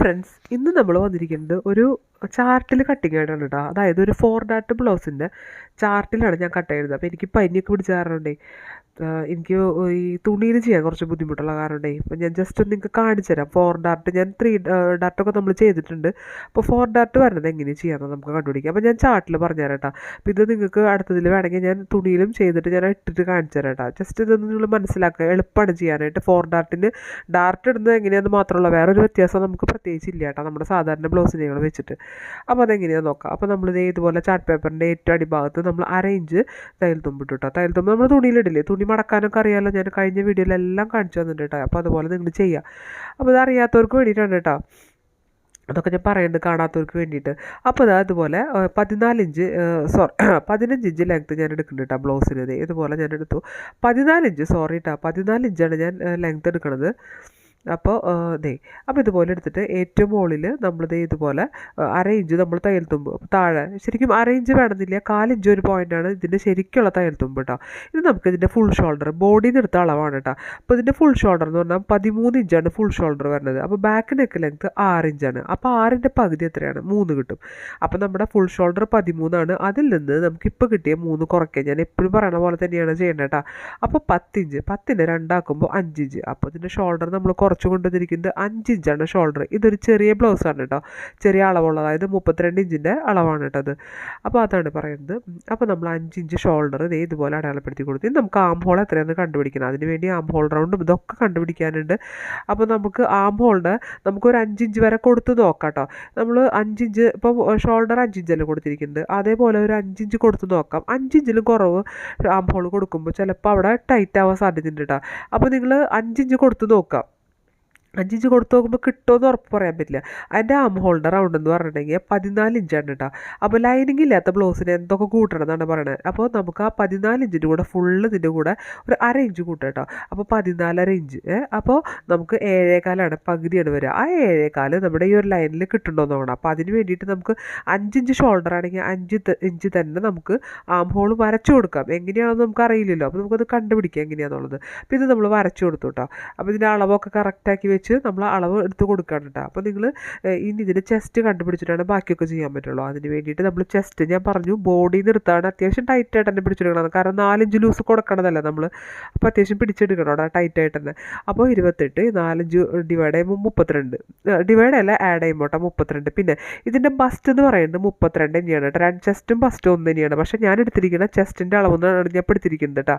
Friends ഇന്ന് നമ്മൾ വന്നിരിക്കുന്നത് ഒരു ചാർട്ടിൽ കട്ടിങ് ആയിട്ടാണ് കേട്ടോ അതായത് ഒരു ഫോർ ഡാറ്റ് ബ്ലൗസിന്റെ ചാർട്ടിലാണ് ഞാൻ കട്ട് ചെയ്യുന്നത് അപ്പോൾ എനിക്ക് പനിയൊക്കെ പിടിച്ച കാരണമുണ്ടേ എനിക്ക് ഈ തുണിയിൽ ചെയ്യാൻ കുറച്ച് ബുദ്ധിമുട്ടുള്ള കാരണമുണ്ടേ. അപ്പോൾ ഞാൻ ജസ്റ്റ് ഒന്ന് നിങ്ങൾക്ക് കാണിച്ചു തരാം. ഫോർ ഡാർട്ട് ഞാൻ ത്രീ ഡാർട്ടൊക്കെ നമ്മൾ ചെയ്തിട്ടുണ്ട്. അപ്പോൾ ഫോർ ഡാർട്ട് വരുന്നത് എങ്ങനെ ചെയ്യാമെന്ന് നമുക്ക് കണ്ടുപിടിക്കാം. അപ്പോൾ ഞാൻ ചാർട്ടിൽ പറഞ്ഞു തരാം കേട്ടോ. അപ്പോൾ ഇത് നിങ്ങൾക്ക് അടുത്തതിൽ വേണമെങ്കിൽ ഞാൻ തുണിയിലും ചെയ്തിട്ട് ഞാൻ ഇട്ടിട്ട് കാണിച്ചു തരാം കേട്ടോ. ജസ്റ്റ് ഇതൊന്ന് നിങ്ങൾ മനസ്സിലാക്കുക. എളുപ്പമാണ് ചെയ്യാനായിട്ട്. ഫോർ ഡാർട്ടിന് ഡാർട്ട് ഇടുന്നത് എങ്ങനെയാണെന്ന് മാത്രമല്ല വേറൊരു വ്യത്യാസം നമുക്ക് പ്രത്യേകിച്ച് ഇല്ല കേട്ടോ. നമ്മുടെ സാധാരണ ബ്ലൗസിനെ വെച്ചിട്ട്. അപ്പോൾ അതെങ്ങനെയാണെന്ന് നോക്കാം? അപ്പോൾ നമ്മൾ ഇതേ ഇതുപോലെ ചാർട്ട് പേപ്പറിന്റെ ഏറ്റവും അടിഭാഗത്ത് നമ്മൾ അരയിഞ്ച് തയ്യൽ തുമ്പിട്ട് കേട്ടോ തയ്യൽ തുമ്പ് നമ്മൾ തുണിയിലിടില്ലേ? തുണി മടക്കാനൊക്കെ അറിയാമല്ലോ ഞാൻ കഴിഞ്ഞ വീഡിയോയിലെല്ലാം കാണിച്ചു തന്നിട്ടുണ്ട് കേട്ടോ. അപ്പോൾ അതുപോലെ നിങ്ങൾ ചെയ്യുക അപ്പോൾ ഇത് അറിയാത്തവർക്ക് വേണ്ടിയിട്ടാണ് കേട്ടോ. അതൊക്കെ ഞാൻ പറയുന്നുണ്ട് കാണാത്തവർക്ക് വേണ്ടിയിട്ട്. അപ്പോൾ അത് അതുപോലെ പതിനാലിഞ്ച് സോറി പതിനഞ്ച് ഇഞ്ച് ലെങ്ത്ത് ഞാൻ എടുക്കുന്നുണ്ട് കേട്ടോ ബ്ലൗസിന് ഇത്. ഇതുപോലെ ഞാൻ എടുത്തു. പതിനാലിഞ്ച് സോറി കേട്ടോ പതിനാലിഞ്ചാണ് ഞാൻ ലെങ്ത്ത് എടുക്കുന്നത് അപ്പോൾ ദേ അപ്പോൾ ഇതുപോലെ എടുത്തിട്ട് ഏറ്റവും മുകളിൽ ദേ ഇതുപോലെ അരയിഞ്ച് അര ഇഞ്ച് നമ്മൾ തയ്യൽ തുമ്പ് താഴെ ശരിക്കും അര ഇഞ്ച് വേണമെന്നില്ല കാലിഞ്ച് ഒരു പോയിന്റാണ് ഇതിന്റെ ശരിക്കുള്ള തയ്യൽ തുമ്പ് കേട്ടോ. ഇത് നമുക്ക് ഇതിന്റെ ഫുൾ ഷോൾഡർ ബോഡിയിൽ നിന്ന് എടുത്ത അളവാണ് കേട്ടോ. അപ്പോൾ ഇതിന്റെ ഫുൾ ഷോൾഡർ എന്ന് പറഞ്ഞാൽ പതിമൂന്ന് ഇഞ്ചാണ് ഫുൾ ഷോൾഡർ വരുന്നത്. അപ്പോൾ ബാക്ക് നെക്ക് ലെങ്ത്ത് ആറ് ഇഞ്ചാണ് അപ്പോൾ ആറിന്റെ പകുതി എത്രയാണ്? മൂന്ന് കിട്ടും. അപ്പോൾ നമ്മുടെ ഫുൾ ഷോൾഡർ പതിമൂന്നാണ് അതിൽ നിന്ന് നമുക്ക് ഇപ്പോൾ കിട്ടിയ മൂന്ന് കുറയ്ക്കാം. ഞാൻ എപ്പോഴും പറയണ പോലെ തന്നെയാണ് ചെയ്യേണ്ടത് കേട്ടോ. അപ്പോൾ പത്തിഞ്ച് പത്തിന്റെ രണ്ടാക്കുമ്പോൾ അഞ്ചിഞ്ച് അപ്പോൾ ഇതിന്റെ ഷോൾഡർ നമ്മൾ കൊണ്ടുവന്നിരിക്കുന്നത് അഞ്ച് ഇഞ്ചാണ് ഷോൾഡർ ഇതൊരു ചെറിയ ബ്ലൗസ് ആണ് കേട്ടോ. ചെറിയ അളവുള്ള അതായത് മുപ്പത്തിരണ്ട് ഇഞ്ചിന്റെ അളവാണ് കേട്ടോ അത്. അപ്പോൾ അതാണ് പറയുന്നത്. അപ്പോൾ നമ്മൾ അഞ്ച് ഇഞ്ച് ഷോൾഡർ ഇതേ ഇതുപോലെ അടയാളപ്പെടുത്തി കൊടുത്തു. നമുക്ക് ആം ഹോൾ എത്രയാണെന്ന് കണ്ടുപിടിക്കണം. അതിന് വേണ്ടി ആം ഹോൾ റൗണ്ടും ഇതൊക്കെ കണ്ടുപിടിക്കാനുണ്ട്. അപ്പോൾ നമുക്ക് ആം ഹോളിന്റെ നമുക്കൊരു അഞ്ചിഞ്ച് വരെ കൊടുത്ത് നോക്കാം കേട്ടോ. നമ്മൾ അഞ്ചിഞ്ച് ഇപ്പോൾ ഷോൾഡർ അഞ്ചിഞ്ചല്ലേ കൊടുത്തിരിക്കുന്നത്. അതേപോലെ ഒരു അഞ്ചിഞ്ച് കൊടുത്ത് നോക്കാം. അഞ്ചിഞ്ചിലും കുറവ് ആം ഹോൾ കൊടുക്കുമ്പോൾ ചിലപ്പോൾ അവിടെ ടൈറ്റ് ആവാൻ സാധ്യതയുണ്ട് കേട്ടോ. അപ്പോൾ നിങ്ങൾ അഞ്ചിഞ്ച് കൊടുത്ത് നോക്കാം. അഞ്ചിഞ്ച് കൊടുത്ത് നോക്കുമ്പോൾ കിട്ടുമെന്ന് ഉറപ്പ് പറയാൻ പറ്റില്ല. അതിന്റെ ആം ഹോൾഡർ റൗണ്ട് പറഞ്ഞിട്ടുണ്ടെങ്കിൽ പതിനാല് ഇഞ്ചാണ് കേട്ടോ അപ്പോൾ ലൈനിങ് ഇല്ലാത്ത ബ്ലൗസിന് എന്തൊക്കെ കൂട്ടണം എന്നാണ് പറയുന്നത് അപ്പോൾ നമുക്ക് ആ പതിനാല് ഇഞ്ചിന്റെ കൂടെ ഫുള്ള് ഇതിന്റെ കൂടെ ഒരു അര ഇഞ്ച് കൂട്ടാം കേട്ടോ അപ്പോൾ പതിനാലര ഇഞ്ച്. അപ്പോൾ നമുക്ക് ഏഴേകാലാണ് പകുതിയാണ് വരിക ആ ഏഴേകാൽ നമ്മുടെ ഈ ഒരു ലൈനിൽ കിട്ടുന്നുണ്ടോ നോക്കണം. അപ്പോൾ അതിന് വേണ്ടിയിട്ട് നമുക്ക് അഞ്ചിഞ്ച് ഷോൾഡർ ആണെങ്കിൽ അഞ്ച് ഇഞ്ച് തന്നെ നമുക്ക് ആം ഹോൾ വരച്ചു കൊടുക്കാം. എങ്ങനെയാണെന്ന് നമുക്ക് അറിയില്ലല്ലോ. അപ്പോൾ നമുക്കത് കണ്ടുപിടിക്കാം എങ്ങനെയാണെന്നുള്ളത് അപ്പോൾ ഇത് നമ്മൾ വരച്ചു കൊടുത്തു കേട്ടോ അപ്പോൾ ഇതിന്റെ അളവൊക്കെ കറക്റ്റാക്കി വെച്ച് നമ്മൾ അളവ് എടുത്ത് കൊടുക്കണം കേട്ടോ അപ്പോൾ നിങ്ങൾ ഇനി ഇതിന്റെ ചെസ്റ്റ് കണ്ടുപിടിച്ചിട്ടാണ് ബാക്കിയൊക്കെ ചെയ്യാൻ പറ്റുള്ളൂ. അതിന് വേണ്ടിയിട്ട് നമ്മൾ ചെസ്റ്റ് ഞാൻ പറഞ്ഞു ബോഡി നിർത്താണ് അത്യാവശ്യം ടൈറ്റായിട്ട് തന്നെ പിടിച്ചെടുക്കണം കാരണം നാലഞ്ച് ലൂസ് കൊടുക്കണതല്ല നമ്മൾ അപ്പോൾ അത്യാവശ്യം പിടിച്ചെടുക്കണം അവിടെ ടൈറ്റായിട്ട് തന്നെ. അപ്പോൾ ഇരുപത്തെട്ട് നാലഞ്ച് ഡിവൈഡ് ചെയ്യുമ്പോൾ മുപ്പത്തിരണ്ട്. ഡിവൈഡ് അല്ല ആഡ് ചെയ്യുമ്പോൾ കേട്ടോ മുപ്പത്തിരണ്ട്. പിന്നെ ഇതിന്റെ ബസ്റ്റ് എന്ന് പറയുന്നത് മുപ്പത്തിരണ്ട് തന്നെയാണ് കേട്ടോ രണ്ട് ചെസ്റ്റും ബസ്റ്റും ഒന്ന് തന്നെയാണ്. പക്ഷേ ഞാൻ എടുത്തിരിക്കുന്ന ചെസ്റ്റിന്റെ അളവെന്നാണ് ഞാൻ പിടിച്ചിരിക്കുന്നത് കേട്ടോ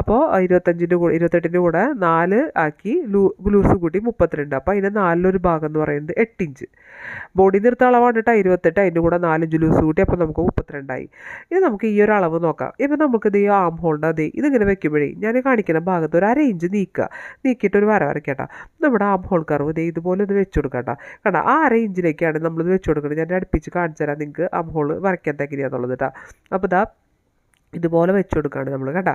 അപ്പോൾ ഇരുപത്തഞ്ചിന്റെ കൂടെ ഇരുപത്തെട്ടിന്റെ കൂടെ നാല് ആക്കി ലൂ ലൂസ് കൂട്ടി മുപ്പത്തിരണ്ട്. അപ്പോൾ അതിന്റെ നാലിലൊരു ഭാഗം എന്ന് പറയുന്നത് എട്ട് ഇഞ്ച് ബോഡി നിർത്ത അളവാണ് കേട്ടോ ഇരുപത്തെട്ട്. അതിന്റെ കൂടെ നാലഞ്ച് ലൂസ് കൂട്ടി അപ്പോൾ നമുക്ക് മുപ്പത്തിരണ്ടായി. ഇത് നമുക്ക് ഈ ഒരു അളവ് നോക്കാം. ഇപ്പം നമുക്കിത് ഈ ആം ഹോളിന്റെ അതെ ഇതിങ്ങനെ വെക്കുമ്പോഴേ ഞാൻ കാണിക്കുന്ന ഭാഗത്ത് ഒരു അര ഇഞ്ച് നീക്കുക. നീക്കിയിട്ട് ഒരു വര വരയ്ക്കട്ടോ. നമ്മുടെ ആം ഹോൾ കർവ് ഇതേ ഇതുപോലെ ഒന്ന് വെച്ച് കൊടുക്കട്ടോ. കേട്ടോ കണ്ടോ? ആ അര ഇഞ്ചിലേക്കാണ് നമ്മളിത് വെച്ച് കൊടുക്കുന്നത് ഞാൻ അടുപ്പിച്ച് കാണിച്ചു തരാം. നിങ്ങൾക്ക് ആം ഹോൾ വരയ്ക്കാൻ എങ്ങനെയാണെന്നുള്ളത് കേട്ടോ. അപ്പോൾ ഇതാ ഇതുപോലെ വെച്ച് കൊടുക്കുകയാണ് നമ്മൾ കേട്ടോ?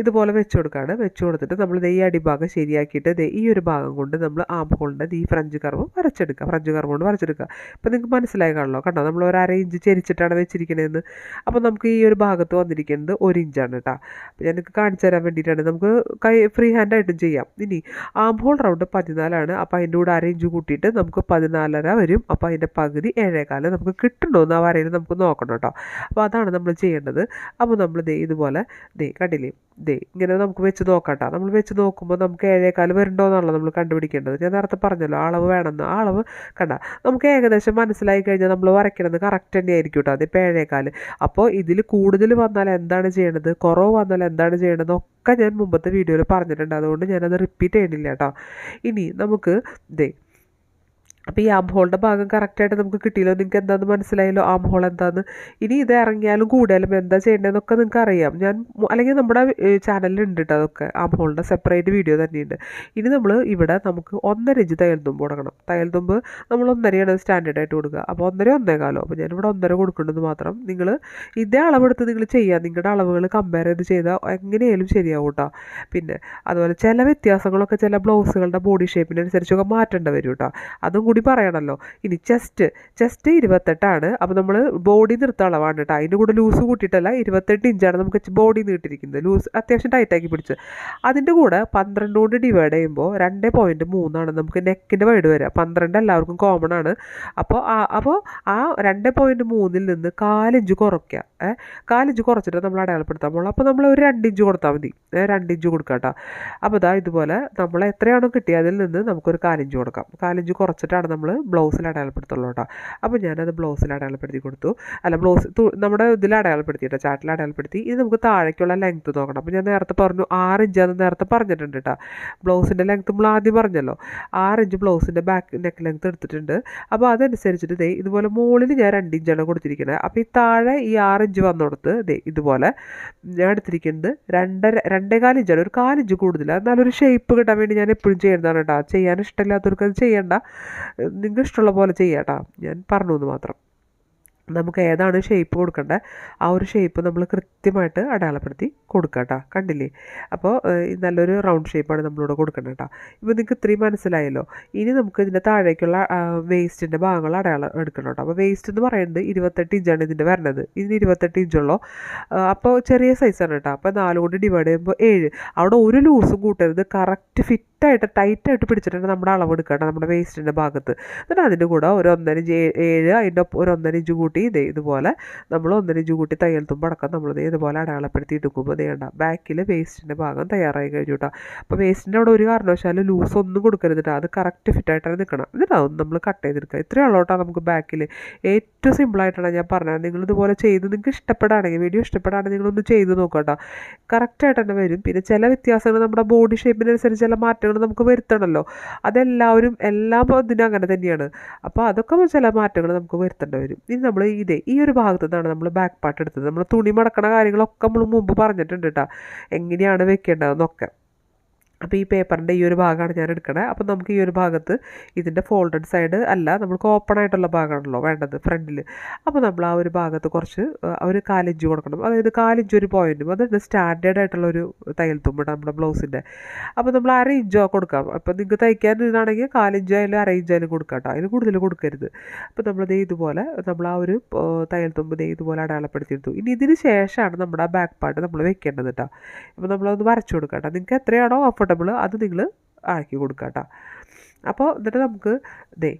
ഇതുപോലെ വെച്ച് കൊടുക്കുകയാണ് വെച്ച് കൊടുത്തിട്ട് നമ്മൾ ഈ അടിഭാഗം ശരിയാക്കിയിട്ട് ഈ ഒരു ഭാഗം കൊണ്ട് നമ്മൾ ആം ഹോളിന്റെ ഈ ഫ്രഞ്ച് കർവ് വരച്ചെടുക്കുക. ഫ്രഞ്ച് കർവ് കൊണ്ട് വരച്ചെടുക്കുക. അപ്പോൾ നിങ്ങൾക്ക് മനസ്സിലായി കാണല്ലോ കേട്ടോ? നമ്മൾ ഒരു അര ഇഞ്ച് ചെരിച്ചിട്ടാണ് വെച്ചിരിക്കുന്നതെന്ന് അപ്പോൾ നമുക്ക് ഈ ഒരു ഭാഗത്ത് വന്നിരിക്കുന്നത് ഒരു ഇഞ്ചാണ് കേട്ടോ? അപ്പോൾ ഞാൻ നിങ്ങൾക്ക് കാണിച്ചു തരാൻ വേണ്ടിയിട്ടാണ്. നമുക്ക് കൈ ഫ്രീ ഹാൻഡായിട്ടും ചെയ്യാം. ഇനി ആം ഹോൾ റൗണ്ട് പതിനാലാണ്. അപ്പോൾ അതിന്റെ കൂടെ അര ഇഞ്ച് കൂട്ടിയിട്ട് നമുക്ക് പതിനാലര വരും. അപ്പോൾ അതിന്റെ പകുതി ഏഴേകാലം നമുക്ക് കിട്ടണമെന്ന് ആ വരയിൽ നമുക്ക് നോക്കണം കേട്ടോ? അപ്പോൾ അതാണ് നമ്മൾ ചെയ്യേണ്ടത്. അപ്പോൾ നമ്മൾ ദേ ഇതുപോലെ ദേ കണ്ടില്ലേ? ദേ ഇങ്ങനെ നമുക്ക് വെച്ച് നോക്കണ്ട നമ്മൾ വെച്ച് നോക്കുമ്പോൾ നമുക്ക് ഏഴേക്കാൽ വരുന്നുണ്ടോ നമ്മൾ കണ്ടുപിടിക്കേണ്ടത്. ഞാൻ നേരത്തെ പറഞ്ഞല്ലോ അളവ് വേണമെന്ന്. അളവ് കണ്ട നമുക്ക് ഏകദേശം മനസ്സിലായി കഴിഞ്ഞാൽ നമ്മൾ വരയ്ക്കണത് കറക്റ്റ് തന്നെ ആയിരിക്കും കേട്ടോ അതിപ്പോൾ ഏഴേക്കാൽ അപ്പോൾ ഇതിൽ കൂടുതൽ വന്നാൽ എന്താണ് ചെയ്യേണ്ടത് കുറവ് വന്നാൽ എന്താണ് ചെയ്യേണ്ടത് ഒക്കെ ഞാൻ മുമ്പത്തെ വീഡിയോയിൽ പറഞ്ഞിട്ടുണ്ട്. അതുകൊണ്ട് ഞാനത് റിപ്പീറ്റ് ചെയ്യണില്ല കേട്ടോ ഇനി നമുക്ക് ദേ അപ്പോൾ ഈ ആം ഹോളിന്റെ ഭാഗം കറക്റ്റായിട്ട് നമുക്ക് കിട്ടിയല്ലോ. നിങ്ങൾക്ക് എന്താണെന്ന് മനസ്സിലായല്ലോ? ആം ഹോൾ എന്താന്ന്. ഇനി ഇത് ഇറങ്ങിയാലും കൂടിയാലും എന്താ ചെയ്യേണ്ടതെന്നൊക്കെ നിങ്ങൾക്ക് അറിയാം. ഞാൻ അല്ലെങ്കിൽ നമ്മുടെ ചാനലിൽ ഉണ്ട് കേട്ടോ അതൊക്കെ. ആം ഹോളിന്റെ സെപ്പറേറ്റ് വീഡിയോ തന്നെയുണ്ട്. ഇനി നമ്മൾ ഇവിടെ നമുക്ക് ഒന്നര ഇഞ്ച് തയ്യൽ തുമ്പ് കൊടുക്കണം. തയ്യൽ തുമ്പ് നമ്മൾ ഒന്നരയാണ് സ്റ്റാൻഡേർഡ് ആയിട്ട് കൊടുക്കുക. അപ്പോൾ ഒന്നര ഒന്നേകാലോ. അപ്പോൾ ഞാനിവിടെ ഒന്നര കൊടുക്കേണ്ടത് മാത്രം. നിങ്ങൾ ഇതേ അളവെടുത്ത് നിങ്ങൾ ചെയ്യുക നിങ്ങളുടെ അളവുകൾ കമ്പയർ ചെയ്ത് ചെയ്താൽ എങ്ങനെയായാലും ശരിയാവും കേട്ടോ പിന്നെ അതുപോലെ ചില വ്യത്യാസങ്ങളൊക്കെ ചില ബ്ലൗസുകളുടെ ബോഡി ഷേപ്പിനനുസരിച്ചൊക്കെ മാറ്റേണ്ടി വരും കേട്ടോ അതും കൂടി കൂടി പറയണമല്ലോ ഇനി ചെസ്റ്റ് ചെസ്റ്റ് ഇരുപത്തെട്ടാണ്. അപ്പോൾ നമ്മൾ ബോഡി നിർത്ത അളവാണ് കേട്ടോ. അതിന്റെ കൂടെ ലൂസ് കൂട്ടിയിട്ടല്ല ഇരുപത്തെട്ട് ഇഞ്ചാണ് നമുക്ക് ബോഡി നീട്ടിരിക്കുന്നത് ലൂസ് അത്യാവശ്യം ടൈറ്റാക്കി പിടിച്ച്. അതിന്റെ കൂടെ പന്ത്രണ്ട് കൊണ്ട് ഡിവൈഡ് ചെയ്യുമ്പോൾ രണ്ട് പോയിന്റ് മൂന്നാണ് നമുക്ക് നെക്കിന്റെ വൈഡ് വരിക. പന്ത്രണ്ട് എല്ലാവർക്കും കോമൺ ആണ്. അപ്പോൾ ആ അപ്പോൾ ആ രണ്ട് പോയിന്റ് മൂന്നിൽ നിന്ന് കാലിഞ്ച് കുറയ്ക്കുക. ഏ കാലിഞ്ച് കുറച്ചിട്ട് നമ്മൾ അടയാളപ്പെടുത്താൻ പോകുള്ളൂ അപ്പോൾ നമ്മൾ ഒരു രണ്ടിഞ്ച് കൊടുത്താൽ മതി. രണ്ടിഞ്ച് കൊടുക്കുക കേട്ടോ. അപ്പോൾ ഇതാ ഇതുപോലെ നമ്മൾ എത്രയാണോ കിട്ടിയത് അതിൽ നിന്ന് നമുക്കൊരു കാലിഞ്ച് കൊടുക്കാം. കാലിഞ്ച് കുറച്ചിട്ടാണ് നമ്മൾ ബ്ലൗസിൽ അടയാളപ്പെടുത്തുള്ളൂ കേട്ടോ. അപ്പോൾ ഞാനത് ബ്ലൗസിൽ അടയാളപ്പെടുത്തി കൊടുത്തു. അല്ല ബ്ലൗസ് നമ്മുടെ ഇതിൽ അടയാളപ്പെടുത്തി കേട്ടോ ചാട്ടിൽ അടയാളപ്പെടുത്തി. ഇത് നമുക്ക് താഴേക്കുള്ള ലെങ്ത് നോക്കണം. അപ്പോൾ ഞാൻ നേരത്തെ പറഞ്ഞു ആറ് ഇഞ്ചാന്ന് നേരത്തെ പറഞ്ഞിട്ടുണ്ട് കേട്ടോ. ബ്ലൗസിന്റെ ലെങ്ത് നമ്മൾ ആദ്യം പറഞ്ഞല്ലോ. ആറ് ഇഞ്ച് ബ്ലൗസിന്റെ ബാക്ക് നെക്ക് ലെങ്ത് എടുത്തിട്ടുണ്ട്. അപ്പോൾ അതനുസരിച്ചിട്ട് ദേ ഇതുപോലെ മുകളിൽ ഞാൻ രണ്ട് ഇഞ്ചാണ് കൊടുത്തിരിക്കുന്നത് അപ്പോൾ ഈ താഴെ ഈ ആറ് ഇഞ്ച് വന്നിടത്ത് ദേ ഇതുപോലെ ഞാൻ എടുത്തിരിക്കുന്നത് രണ്ടര രണ്ടേകാൽ ഇഞ്ചാണ് ഒരു കാലിഞ്ച് കൂടുതൽ എന്നാലൊരു ഷേപ്പ് കിട്ടാൻ വേണ്ടി ഞാൻ എപ്പോഴും ചെയ്യുന്നതാണ് കേട്ടോ. ചെയ്യാൻ ഇഷ്ടമില്ലാത്തവർക്ക് അത് ചെയ്യണ്ട. നിങ്ങൾക്ക് ഇഷ്ടമുള്ള പോലെ ചെയ്യാട്ടോ. ഞാൻ പറഞ്ഞു എന്ന് മാത്രം. നമുക്ക് ഏതാണ് ഷേപ്പ് കൊടുക്കേണ്ടത് ആ ഒരു ഷേപ്പ് നമ്മൾ കൃത്യമായിട്ട് അടയാളപ്പെടുത്തി കൊടുക്കുക കേട്ടോ കണ്ടില്ലേ അപ്പോൾ നല്ലൊരു റൗണ്ട് ഷേപ്പാണ് നമ്മളിവിടെ കൊടുക്കേണ്ടത് കേട്ടോ ഇപ്പോൾ നിങ്ങൾക്ക് ഇത്രയും മനസ്സിലായല്ലോ. ഇനി നമുക്ക് ഇതിന്റെ താഴേക്കുള്ള വേസ്റ്റിന്റെ ഭാഗങ്ങൾ അടയാളം എടുക്കണം കേട്ടോ അപ്പോൾ വേസ്റ്റ് എന്ന് പറയുന്നത് ഇരുപത്തെട്ട് ഇഞ്ചാണ് ഇതിന്റെ വരുന്നത് ഇതിന് ഇരുപത്തെട്ട് ഇഞ്ചുള്ളൂ അപ്പോൾ ചെറിയ സൈസാണ് കേട്ടോ. അപ്പോൾ നാല് കൊണ്ട് ഡിവൈഡ് ചെയ്യുമ്പോൾ ഏഴ്. അവിടെ ഒരു ലൂസും കൂട്ടരുത്. കറക്റ്റ് ഫിറ്റായിട്ട് ടൈറ്റായിട്ട് പിടിച്ചിട്ടുണ്ട് നമ്മുടെ അളവ് എടുക്കണം നമ്മുടെ വേസ്റ്റിന്റെ ഭാഗത്ത്. എന്നിട്ട് അതിന്റെ കൂടെ ഒരു ഒന്നര ഇഞ്ച് ഏഴ് അതിന്റെ ഒരു ഒന്നര ഇഞ്ച് കൂട്ടി ഇതേ ഇതുപോലെ നമ്മൾ ഒന്നര ഇഞ്ച് കൂട്ടി തയ്യൽ തുമ്പ് അടക്കം നമ്മൾ ദേ ഇതുപോലെ അടയാളപ്പെടുത്തി എടുക്കുമ്പോൾ ദേ കണ്ട ബാക്കിൽ വേസ്റ്റിന്റെ ഭാഗം തയ്യാറായി കഴിഞ്ഞു കേട്ടോ. അപ്പോൾ വേസ്റ്റിന്റെ അവിടെ ഒരു കാരണവശാലും ലൂസ് ഒന്നും കൊടുക്കരുത് കേട്ടോ അത് കറക്റ്റ് ഫിറ്റായിട്ടാണ് നിൽക്കണം എന്നിട്ടാവും നമ്മൾ കട്ട് ചെയ്തെടുക്കുക. ഇത്രയേ ഉള്ളൂ കേട്ടോ നമുക്ക് ബാക്കിൽ. ഏറ്റവും സിമ്പിളായിട്ടാണ് ഞാൻ പറഞ്ഞത്. നിങ്ങൾ ഇതുപോലെ ചെയ്ത് നിങ്ങൾക്ക് ഇഷ്ടപ്പെടുകയാണെങ്കിൽ വീഡിയോ ഇഷ്ടപ്പെടുകയാണെങ്കിൽ നിങ്ങളൊന്ന് ചെയ്ത് നോക്കാം കേട്ടോ. കറക്റ്റായിട്ട് തന്നെ വരും. പിന്നെ ചില വ്യത്യാസങ്ങൾ നമ്മുടെ ബോഡി ഷേപ്പിനനുസരിച്ച് ചില മാറ്റങ്ങൾ നമുക്ക് വരുത്തണമല്ലോ. അതെല്ലാവരും എല്ലാ ഇതിനും അങ്ങനെ തന്നെയാണ്. അപ്പോൾ അതൊക്കെ ചില മാറ്റങ്ങൾ നമുക്ക് വരുത്തേണ്ടി വരും. ഇനി നമ്മൾ ഇതേ ഈ ഒരു ഭാഗത്തു നിന്നാണ് നമ്മൾ ബാക്ക് പാർട്ട് എടുത്തത്. നമ്മൾ തുണി മടക്കണ കാര്യങ്ങളൊക്കെ നമ്മൾ മുമ്പ് പറഞ്ഞിട്ടുണ്ട് കേട്ടോ. എങ്ങനെയാണ് വെക്കേണ്ടതെന്നൊക്കെ. അപ്പോൾ ഈ പേപ്പറിന്റെ ഈ ഒരു ഭാഗമാണ് ഞാൻ എടുക്കണത് അപ്പോൾ നമുക്ക് ഈ ഒരു ഭാഗത്ത് ഇതിന്റെ ഫോൾഡഡ് സൈഡ് അല്ല നമുക്ക് ഓപ്പൺ ആയിട്ടുള്ള ഭാഗമാണല്ലോ വേണ്ടത് ഫ്രണ്ടിൽ. അപ്പോൾ നമ്മൾ ആ ഒരു ഭാഗത്ത് കുറച്ച് ഒരു കാലിഞ്ച് കൊടുക്കണം. അതായത് കാലിഞ്ച് ഒരു പോയിന്റും അതായത് സ്റ്റാൻഡേർഡ് ആയിട്ടുള്ള ഒരു തയ്യൽ തുമ്പ് നമ്മുടെ ബ്ലൗസിന്റെ. അപ്പോൾ നമ്മൾ അര ഇഞ്ചോ കൊടുക്കാം. അപ്പോൾ നിങ്ങൾക്ക് തയ്ക്കാൻ ഇതാണെങ്കിൽ കാലിഞ്ച് ആയാലും അര ഇഞ്ച് ആയാലും കൊടുക്കാം കേട്ടോ. അതിന് കൂടുതൽ കൊടുക്കരുത്. അപ്പോൾ നമ്മൾ ഇതുപോലെ നമ്മൾ ആ ഒരു തയ്യൽ തുമ്പ് ഇതുപോലെ അടയാളപ്പെടുത്തിയെടുത്തു. ഇനി ഇതിന് ശേഷമാണ് നമ്മുടെ ആ ബാക്ക് പാർട്ട് നമ്മൾ വെക്കേണ്ടത് കേട്ടോ. അപ്പോൾ നമ്മളതൊന്ന് വരച്ചു കൊടുക്കാം കേട്ടോ. നിങ്ങൾക്ക് എത്രയാണോ കംഫർട്ടബിൾ അത് നിങ്ങൾ ആക്കി കൊടുക്കുക കേട്ടോ അപ്പോൾ എന്നിട്ട് നമുക്ക് ദേ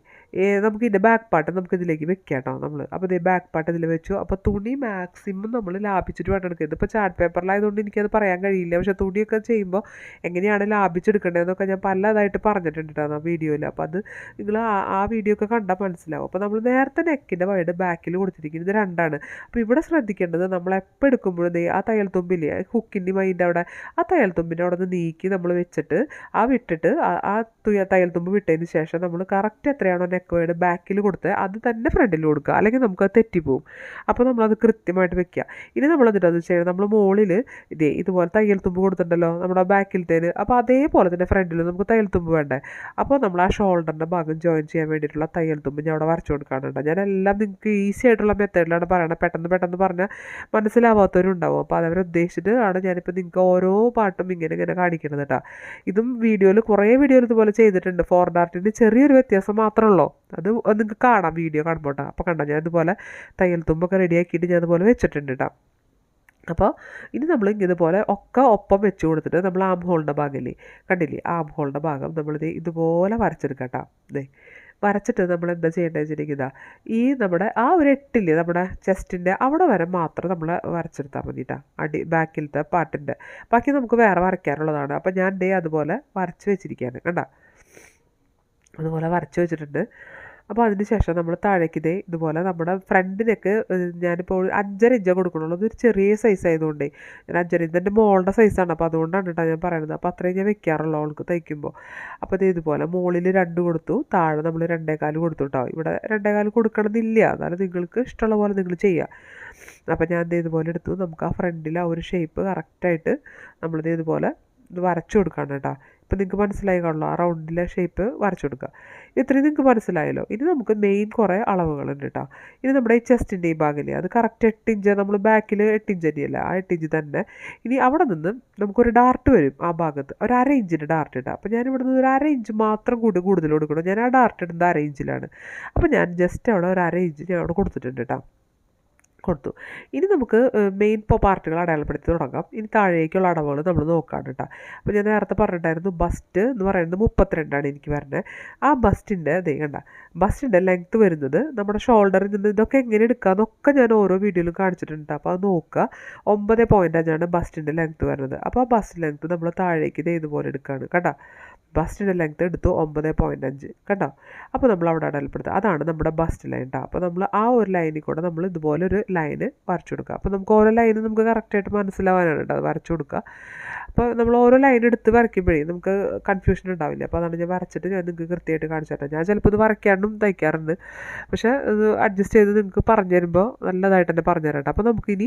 നമുക്ക് ഇതിന്റെ ബാക്ക് പാർട്ട് നമുക്ക് ഇതിലേക്ക് വെക്കാം കേട്ടോ നമ്മൾ അപ്പോൾ ഇതേ ബാക്ക് പാർട്ട് ഇതിൽ വെച്ചു. അപ്പോൾ തുണി മാക്സിമം നമ്മൾ ലാഭിച്ചിട്ട് വേണം എടുക്കുന്നത് ഇപ്പോൾ ചാർട്ട് പേപ്പറിലായതുകൊണ്ട് എനിക്കത് പറയാൻ കഴിയില്ല. പക്ഷേ തുണിയൊക്കെ ചെയ്യുമ്പോൾ എങ്ങനെയാണ് ലാഭിച്ചെടുക്കേണ്ടതെന്നൊക്കെ ഞാൻ പലതായിട്ട് പറഞ്ഞിട്ടുണ്ട് കേട്ടോ വീഡിയോയിൽ അപ്പോൾ അത് നിങ്ങൾ ആ വീഡിയോ ഒക്കെ കണ്ടാൽ മനസ്സിലാവും. അപ്പോൾ നമ്മൾ നേരത്തെ നെക്കിന്റെ വൈഡ് ബാക്കിൽ കൊടുത്തിരിക്കുന്നത് ഇത് രണ്ടാണ്. അപ്പോൾ ഇവിടെ ശ്രദ്ധിക്കേണ്ടത് നമ്മൾ എപ്പോൾ എടുക്കുമ്പോഴും ആ തയ്യൽ തുമ്പില്ലേ ഹുക്കിന്റെ മൈന്റെ അവിടെ ആ തയ്യൽ തുമ്പിന്റെ അവിടെ നിന്ന് നീക്കി നമ്മൾ വെച്ചിട്ട് ആ വിട്ടിട്ട് ആ- ആ തുയ തയ്യൽ തുമ്പ് വിട്ടതിന് ശേഷം നമ്മൾ കറക്റ്റ് എത്രയാണോ നെക്ക് ബാക്കിൽ കൊടുത്ത് അത് തന്നെ ഫ്രണ്ടിൽ കൊടുക്കുക. അല്ലെങ്കിൽ നമുക്ക് അത് തെറ്റിപ്പോവും അപ്പോൾ നമ്മളത് കൃത്യമായിട്ട് വെക്കുക. ഇനി നമ്മൾ എന്നിട്ട് അത് ചെയ്യണം നമ്മൾ മുകളിൽ ഇതേ ഇതുപോലെ തയ്യൽ തുമ്പ് കൊടുത്തിട്ടുണ്ടല്ലോ നമ്മുടെ ബാക്കിലത്തേന് അപ്പോൾ അതേപോലെ തന്നെ ഫ്രണ്ടിൽ നമുക്ക് തയ്യൽ തുമ്പ് വേണ്ടേ. അപ്പോൾ നമ്മൾ ആ ഷോൾഡറിന്റെ ഭാഗം ജോയിൻ ചെയ്യാൻ വേണ്ടിയിട്ടുള്ള തയ്യൽ തുമ്പ് ഞാൻ അവിടെ വരച്ചു കൊടുക്കാനുണ്ട് ഞാൻ എല്ലാം നിങ്ങൾക്ക് ഈസി ആയിട്ടുള്ള മെത്തേഡിലാണ് പറയണത്. പെട്ടെന്ന് പെട്ടെന്ന് പറഞ്ഞാൽ മനസ്സിലാവാത്തവരുണ്ടാവും. അപ്പോൾ അതവരെ ഉദ്ദേശിച്ചിട്ട് ആണ് ഞാനിപ്പോൾ നിങ്ങൾക്ക് ഓരോ പാട്ടും ഇങ്ങനെ ഇങ്ങനെ കാണിക്കുന്നത് കേട്ടോ. ഇതും വീഡിയോയിൽ കുറേ വീഡിയോയിൽ ഇതുപോലെ ചെയ്തിട്ടുണ്ട്. ഫോർ ഡാർട്ടിന്റെ ചെറിയൊരു വ്യത്യാസം മാത്രമേ ഉള്ളൂ. അത് നിങ്ങൾക്ക് കാണാം വീഡിയോ കാണുമ്പോൾ കേട്ടോ അപ്പോൾ കണ്ടോ ഞാൻ ഇതുപോലെ തയ്യൽ തുമ്പൊക്കെ റെഡിയാക്കിയിട്ട് ഞാൻ അതുപോലെ വെച്ചിട്ടുണ്ട് കേട്ടോ അപ്പോൾ ഇനി നമ്മൾ ഇതുപോലെ ഒക്കെ ഒപ്പം വെച്ച് കൊടുത്തിട്ട് നമ്മൾ ആം ഹോളിന്റെ ഭാഗമില്ലേ കണ്ടില്ലേ? ആം ഹോളിന്റെ ഭാഗം നമ്മളിത് ഇതുപോലെ വരച്ചെടുക്കാം കേട്ടോ ദേ വരച്ചിട്ട് നമ്മൾ എന്താ ചെയ്യേണ്ടത് വെച്ചിരിക്കുന്നതാ ഇതാ ഈ നമ്മുടെ ആ ഒരു എട്ടില്ലേ നമ്മുടെ ചെസ്റ്റിന്റെ അവിടെ വരെ മാത്രം നമ്മൾ വരച്ചെടുത്താൽ മതി കേട്ടോ അടി ബാക്കിലത്തെ പാട്ടിന്റെ ബാക്കി നമുക്ക് വേറെ വരയ്ക്കാനുള്ളതാണ്. അപ്പോൾ ഞാൻ ഡേ അതുപോലെ വരച്ച് വെച്ചിരിക്കുകയാണ്. കണ്ടോ? അതുപോലെ വരച്ച് വെച്ചിട്ടുണ്ട്. അപ്പോൾ അതിന് ശേഷം നമ്മൾ താഴേക്ക് ഇതേ ഇതുപോലെ നമ്മുടെ ഫ്രണ്ടിനൊക്കെ ഞാനിപ്പോൾ അഞ്ചര ഇഞ്ച കൊടുക്കണുള്ളൂ. അതൊരു ചെറിയ സൈസ് ആയതുകൊണ്ടേ ഞാൻ അഞ്ചര ഇഞ്ച് എന്റെ മോളുടെ സൈസാണ് അപ്പോൾ അതുകൊണ്ടാണ് കേട്ടോ ഞാൻ പറയുന്നത്. അപ്പോൾ അത്രയും ഞാൻ വെക്കാറുള്ളൂ അവൾക്ക് തയ്ക്കുമ്പോൾ അപ്പോൾ ഇത് ഇതുപോലെ മുകളിൽ രണ്ട് കൊടുത്തു താഴെ നമ്മൾ രണ്ടേകാൽ കൊടുത്തു കേട്ടോ ഇവിടെ രണ്ടേകാൽ കൊടുക്കണമെന്നില്ല. എന്നാലും നിങ്ങൾക്ക് ഇഷ്ടമുള്ള പോലെ നിങ്ങൾ ചെയ്യുക അപ്പോൾ ഞാൻ ഇത് ഇതുപോലെ എടുത്തു. നമുക്ക് ആ ഫ്രണ്ടിൽ ആ ഒരു ഷേപ്പ് കറക്റ്റായിട്ട് നമ്മളിത് ഇതുപോലെ ഇത് വരച്ചു കൊടുക്കണം കേട്ടോ. ഇപ്പം നിങ്ങൾക്ക് മനസ്സിലായി കാണുമല്ലോ ആ റൗണ്ടിലെ ഷേപ്പ് വരച്ചു കൊടുക്കുക ഇത്രയും നിങ്ങൾക്ക് മനസ്സിലായല്ലോ. ഇനി നമുക്ക് മെയിൻ കുറേ അളവുകളുണ്ട് കേട്ടോ ഇനി നമ്മുടെ ഈ ചെസ്റ്റിന്റെ ഈ ഭാഗമില്ലേ അത് കറക്റ്റ് എട്ട് ഇഞ്ച് നമ്മൾ ബാക്കിൽ എട്ട് ഇഞ്ച് തന്നെയല്ല ആ എട്ട് ഇഞ്ച് തന്നെ. ഇനി അവിടെ നിന്ന് നമുക്കൊരു ഡാർട്ട് വരും ആ ഭാഗത്ത്. ഒരു അര ഇഞ്ചിന്റെ ഡാർട്ട് ഇട്ടാം അപ്പോൾ ഞാൻ ഇവിടെ നിന്ന് ഒരു അര ഇഞ്ച് മാത്രം കൂടി കൂടുതൽ കൊടുക്കണം. ഞാൻ ആ ഡാർട്ട് ഇടുന്നത് അര ഇഞ്ചിലാണ് അപ്പോൾ ഞാൻ ജസ്റ്റ് അവിടെ ഒരു അര ഇഞ്ച് ഞാൻ അവിടെ കൊടുത്തിട്ടുണ്ട് കേട്ടോ കൊടുത്തു. ഇനി നമുക്ക് മെയിൻ ഇപ്പോൾ പാർട്ടുകൾ അടയാളപ്പെടുത്തി തുടങ്ങാം. ഇനി താഴേക്കുള്ള അടവുകൾ നമ്മൾ നോക്കാണ് കേട്ടോ. അപ്പോൾ ഞാൻ നേരത്തെ പറഞ്ഞിട്ടുണ്ടായിരുന്നു ബസ്റ്റ് എന്ന് പറയുന്നത് മുപ്പത്തിരണ്ടാണ് എനിക്ക് വരുന്നത് ആ ബസ്റ്റിന്റെ അതേ കണ്ട ബസ്റ്റിന്റെ ലെങ്ത്ത് വരുന്നത് നമ്മുടെ ഷോൾഡറിൽ നിന്ന് ഇതൊക്കെ എങ്ങനെ എടുക്കാമെന്നൊക്കെ ഞാൻ ഓരോ വീഡിയോയിലും കാണിച്ചിട്ടുണ്ട് അപ്പോൾ അത് നോക്കുക. ഒമ്പത് പോയിന്റ് അഞ്ചാണ് ബസ്റ്റിന്റെ ലെങ്ത്ത് വരുന്നത്. അപ്പോൾ ആ ബസ്റ്റ് ലെങ്ത്ത് നമ്മൾ താഴേക്ക് ഇതേതുപോലെ എടുക്കുകയാണ് കേട്ടോ ബസ്റ്റിന്റെ ലെങ്ത്ത് എടുത്തു ഒമ്പത് പോയിന്റ് അഞ്ച് കണ്ടോ? അപ്പോൾ നമ്മൾ അവിടെ അടയാളപ്പെടുത്തുക അതാണ് നമ്മുടെ ബസ്റ്റ് ലൈൻ കേട്ടോ അപ്പോൾ നമ്മൾ ആ ഒരു ലൈനിൽ കൂടെ നമ്മൾ ഇതുപോലെ ഒരു ലൈന് വരച്ചു കൊടുക്കുക. അപ്പോൾ നമുക്ക് ഓരോ ലൈനും നമുക്ക് കറക്റ്റായിട്ട് മനസ്സിലാവാനാണ് കേട്ടോ അത് വരച്ചു കൊടുക്കുക. അപ്പോൾ നമ്മൾ ഓരോ ലൈൻ എടുത്ത് വരയ്ക്കുമ്പോഴേ നമുക്ക് കൺഫ്യൂഷൻ ഉണ്ടാവില്ല? അപ്പോൾ അതാണ് ഞാൻ വരച്ചിട്ട് ഞാൻ നിങ്ങൾക്ക് കൃത്യമായിട്ട് കാണിച്ചു തരാം. ഞാൻ ചിലപ്പോൾ ഇത് വരയ്ക്കാണ്ടും തയ്ക്കാറുണ്ട്. പക്ഷേ ഇത് അഡ്ജസ്റ്റ് ചെയ്ത് നിങ്ങൾക്ക് പറഞ്ഞു തരുമ്പോൾ നല്ലതായിട്ട് തന്നെ പറഞ്ഞു തരാം അപ്പോൾ നമുക്ക് ഇനി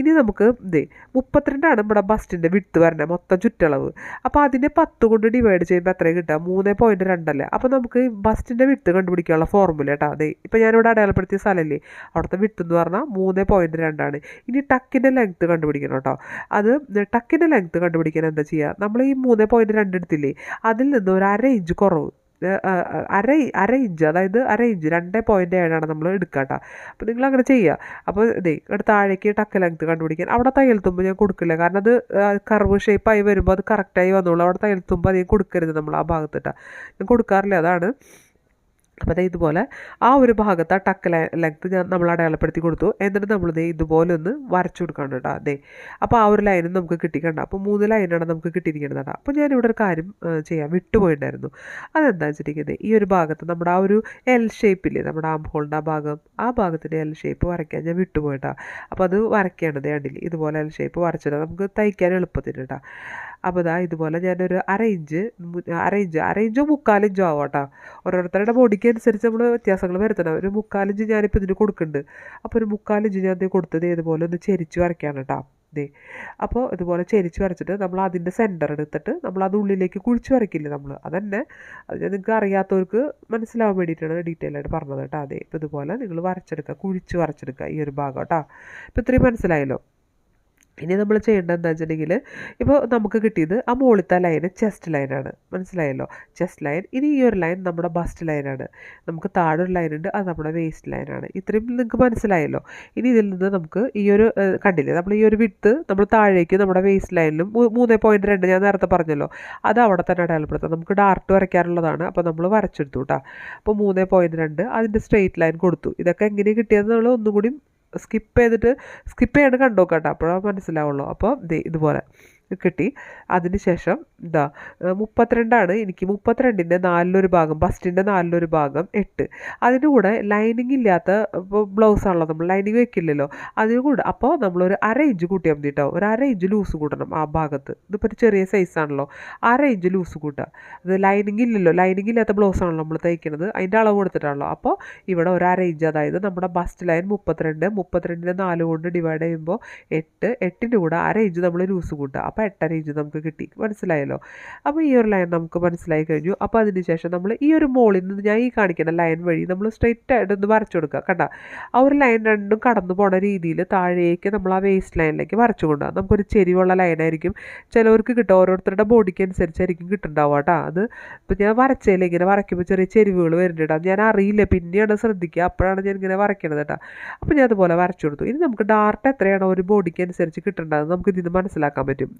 ഇനി നമുക്ക് ഇതേ മുപ്പത്തിരണ്ടാണ് നമ്മുടെ ബസ്റ്റിന്റെ വിട്ട് വരണത് മൊത്തം ചുറ്റളവ്. അപ്പോൾ അതിനെ പത്ത് കൊണ്ട് ഡിവൈഡ് ചെയ്യുമ്പോൾ എത്രയും കിട്ടുക? മൂന്ന് പോയിന്റ് രണ്ടല്ലേ അപ്പോൾ നമുക്ക് ബസ്റ്റിന്റെ വിട്ട് കണ്ടുപിടിക്കാനുള്ള ഫോർമുല കേട്ടോ അതെ ഇപ്പോൾ ഞാനിവിടെ അടയാളപ്പെടുത്തിയ സ്ഥലമല്ലേ? അവിടുത്തെ വിട്ട് എന്ന് പറഞ്ഞാൽ മൂന്ന് പോയിന്റ് രണ്ടാണ്. ഇനി ടക്കിന്റെ ലെങ്ത്ത് കണ്ടുപിടിക്കണം കേട്ടോ അത് ടക്കിന്റെ ലെങ്ത്ത് കണ്ടുപിടിക്കാൻ എന്താ ചെയ്യുക നമ്മൾ ഈ മൂന്ന് പോയിന്റ് രണ്ട് എടുത്തില്ലേ? അതിൽ നിന്ന് ഒരു അര ഇഞ്ച് കുറവ് അര അര ഇഞ്ച് അതായത് അര ഇഞ്ച് രണ്ട് പോയിന്റ് ഏഴാണ് നമ്മൾ എടുക്കുക കേട്ടോ. അപ്പോൾ നിങ്ങൾ അങ്ങനെ ചെയ്യുക. അപ്പോൾ ഇതേ ഇവിടെ താഴേക്ക് ടക്ക് ലെങ്ത്ത് കണ്ടുപിടിക്കാൻ. അവിടെ തയ്യൽ തുമ്പ് ഞാൻ കൊടുക്കില്ല. കാരണം അത് കർവ് ഷേപ്പായി വരുമ്പോൾ അത് കറക്റ്റായി വന്നോളൂ. അവിടെ തയ്യൽ തുമ്പ് അധികം കൊടുക്കരുത് നമ്മൾ ആ ഭാഗത്തിട്ടാണ് ഞാൻ കൊടുക്കാറില്ല. അതാണ് അപ്പോൾ ദേ ഇതുപോലെ ആ ഒരു ഭാഗത്ത് ആ ടക്ക് ലെങ്ത്ത് ഞാൻ നമ്മൾ അടയാളപ്പെടുത്തി കൊടുത്തു. എന്നിട്ട് നമ്മൾ ദേ ഇതുപോലെ ഒന്ന് വരച്ചു കൊടുക്കണം കേട്ടോ അതെ അപ്പോൾ ആ ഒരു ലൈനും നമുക്ക് കിട്ടിക്കണ്ട അപ്പോൾ മൂന്ന് ലൈനാണ് നമുക്ക് കിട്ടിയിരിക്കുന്നത് കേട്ടോ. അപ്പോൾ ഞാനിവിടെ ഒരു കാര്യം ചെയ്യാം വിട്ടുപോയിട്ടുണ്ടായിരുന്നു. അതെന്താ വെച്ചിരിക്കുന്നത്? ഈ ഒരു ഭാഗത്ത് നമ്മുടെ ആ ഒരു എൽ ഷേപ്പില്ലേ നമ്മുടെ ആം ഹോളിന്റെ ആ ഭാഗം ആ ഭാഗത്തിന്റെ എൽ ഷേപ്പ് വരയ്ക്കാൻ ഞാൻ വിട്ടുപോയിട്ടാ അപ്പോൾ അത് വരയ്ക്കേണ്ടത് കണ്ടില്ലേ? ഇതുപോലെ എൽ ഷേപ്പ് വരച്ചിട്ട് നമുക്ക് തയ്ക്കാൻ എളുപ്പത്തിന് കേട്ടോ. അപ്പോൾ ഇതാ ഇതുപോലെ ഞാനൊരു അര ഇഞ്ച് അര ഇഞ്ച് അര ഇഞ്ചോ മുക്കാലിഞ്ചോ ആവട്ടോ. ഓരോരുത്തരുടെ ബോഡിക്ക് അനുസരിച്ച് നമ്മൾ വ്യത്യാസങ്ങൾ വരുത്തണം. ഒരു മുക്കാലിഞ്ച് ഞാനിപ്പോൾ ഇതിന് കൊടുക്കുന്നുണ്ട്. അപ്പോൾ ഒരു മുക്കാലിഞ്ച് ഞാൻ ഇത് കൊടുത്തത് ഇതുപോലെ ഒന്ന് ചെരിച്ച് വരയ്ക്കാണ് കേട്ടോ. ദേ അപ്പോൾ ഇതുപോലെ ചെരിച്ച് വരച്ചിട്ട് നമ്മൾ അതിന്റെ സെന്റർ എടുത്തിട്ട് നമ്മൾ അത് ഉള്ളിലേക്ക് കുഴിച്ച് വരയ്ക്കില്ലേ നമ്മൾ അതന്നെ അത് നിങ്ങൾക്ക് അറിയാത്തവർക്ക് മനസ്സിലാവാൻ വേണ്ടിയിട്ടാണ് ഡീറ്റെയിൽ ആയിട്ട് പറഞ്ഞത് കേട്ടോ. അതെ ഇപ്പോൾ ഇതുപോലെ നിങ്ങൾ വരച്ചെടുക്കുക കുഴിച്ച് വരച്ചെടുക്കുക ഈ ഒരു ഭാഗം കേട്ടോ. ഇപ്പോൾ ഇത്രയും മനസ്സിലായല്ലോ? ഇനി നമ്മൾ ചെയ്യേണ്ടത് എന്താ വെച്ചിട്ടുണ്ടെങ്കിൽ ഇപ്പോൾ നമുക്ക് കിട്ടിയത് ആ മുകളിലത്തെ ലൈന് ചെസ്റ്റ് ലൈനാണ് മനസ്സിലായല്ലോ? ചെസ്റ്റ് ലൈൻ ഇനി ഈ ഒരു ലൈൻ നമ്മുടെ ബസ്റ്റ് ലൈനാണ് നമുക്ക് താഴെ ഒരു ലൈൻ ഉണ്ട് അത് നമ്മുടെ വേസ്റ്റ് ലൈനാണ് ഇത്രയും നിങ്ങൾക്ക് മനസ്സിലായല്ലോ? ഇനി ഇതിൽ നിന്ന് നമുക്ക് ഈ ഒരു കണ്ടില്ലേ? നമ്മൾ ഈ ഒരു വിട്ട് നമ്മൾ താഴേക്ക് നമ്മുടെ വേസ്റ്റ് ലൈനിലും മൂന്ന് പോയിന്റ് രണ്ട് ഞാൻ നേരത്തെ പറഞ്ഞല്ലോ. അത് അവിടെ തന്നെ അടയാളപ്പെടുത്താം. നമുക്ക് ഡാർട്ട് വരയ്ക്കാനുള്ളതാണ്. അപ്പോൾ നമ്മൾ വരച്ചെടുത്തു കേട്ടോ. അപ്പോൾ മൂന്ന് പോയിന്റ് രണ്ട് അതിന്റെ സ്ട്രെയിറ്റ് ലൈൻ കൊടുത്തു. ഇതൊക്കെ എങ്ങനെ കിട്ടിയത് നമ്മൾ ഒന്നും കൂടി സ്കിപ്പ് ചെയ്തിട്ട് സ്കിപ്പ് ചെയ്യാണ്ട് കണ്ടു കേട്ടോ. അപ്പോഴാണ് മനസ്സിലാവുള്ളൂ. അപ്പോൾ ഇതുപോലെ. കിട്ടി. അതിനുശേഷം എന്താ മുപ്പത്തിരണ്ടാണ്. എനിക്ക് മുപ്പത്തിരണ്ടിന്റെ നാലിലൊരു ഭാഗം ബസ്റ്റിന്റെ നാലിലൊരു ഭാഗം എട്ട്. അതിന്റെ കൂടെ ലൈനിങ് ഇല്ലാത്ത ബ്ലൗസാണല്ലോ നമ്മൾ ലൈനിങ് വെക്കില്ലല്ലോ. അതിന് കൂടെ അപ്പോൾ നമ്മളൊരു അര ഇഞ്ച് കൂട്ടിയാൽ മതി കേട്ടോ ഒരു അര ഇഞ്ച് ലൂസ് കൂട്ടണം ആ ഭാഗത്ത്. ഇതിപ്പോൾ ഒരു ചെറിയ സൈസാണല്ലോ അര ഇഞ്ച് ലൂസ് കൂട്ടുക അത് ലൈനിങ് ഇല്ലല്ലോ. ലൈനിങ് ഇല്ലാത്ത ബ്ലൗസാണല്ലോ നമ്മൾ തയ്ക്കുന്നത് അതിന്റെ അളവ് കൊടുത്തിട്ടാണല്ലോ. അപ്പോൾ ഇവിടെ ഒരു അര ഇഞ്ച് അതായത് നമ്മുടെ ബസ്റ്റ് ലൈൻ മുപ്പത്തിരണ്ട് മുപ്പത്തിരണ്ടിന്റെ നാല് കൊണ്ട് ഡിവൈഡ് ചെയ്യുമ്പോൾ എട്ട് എട്ടിന്റെ കൂടെ അര ഇഞ്ച് നമ്മൾ ലൂസ് കൂട്ടുക അപ്പോൾ എട്ടര ഇഞ്ച് നമുക്ക് കിട്ടി. മനസ്സിലായല്ലോ? അപ്പോൾ ഈ ഒരു ലൈൻ നമുക്ക് മനസ്സിലായി കഴിഞ്ഞു. അപ്പോൾ അതിന് ശേഷം നമ്മൾ ഈ ഒരു മോളിൽ നിന്ന് ഞാൻ ഈ കാണിക്കുന്ന ലൈൻ വഴി നമ്മൾ സ്ട്രെയിറ്റ് ആയിട്ട് ഒന്ന് വരച്ചു കൊടുക്കുക. കണ്ട? ആ ഒരു ലൈൻ രണ്ടും കടന്നു പോണ രീതിയിൽ താഴേക്ക് നമ്മൾ ആ വേസ്റ്റ് ലൈനിലേക്ക് വരച്ചു കൊണ്ടുപോകാം നമുക്കൊരു ചെരിവുള്ള ലൈനായിരിക്കും ചിലവർക്ക് കിട്ടും. ഓരോരുത്തരുടെ ബോഡിക്ക് അനുസരിച്ചായിരിക്കും കിട്ടുന്നുണ്ടാവുക കേട്ടോ. അത് ഇപ്പോൾ ഞാൻ വരച്ചതിൽ ഇങ്ങനെ വരയ്ക്കുമ്പോൾ ചെറിയ ചെരിവുകൾ വരുന്നുണ്ട് ഞാൻ അറിയില്ല. പിന്നെയാണ് ശ്രദ്ധിക്കുക. അപ്പോഴാണ് ഞാൻ ഇങ്ങനെ വരയ്ക്കണത് കേട്ടോ. അപ്പോൾ ഞാൻ അതുപോലെ വരച്ചു കൊടുത്തു. ഇനി നമുക്ക് ഡാർട്ട് എത്രയാണ് ഒരു ബോഡിക്ക് അനുസരിച്ച് കിട്ടേണ്ടത് നമുക്ക് ഇതിൽ നിന്ന് മനസ്സിലാക്കാൻ പറ്റും.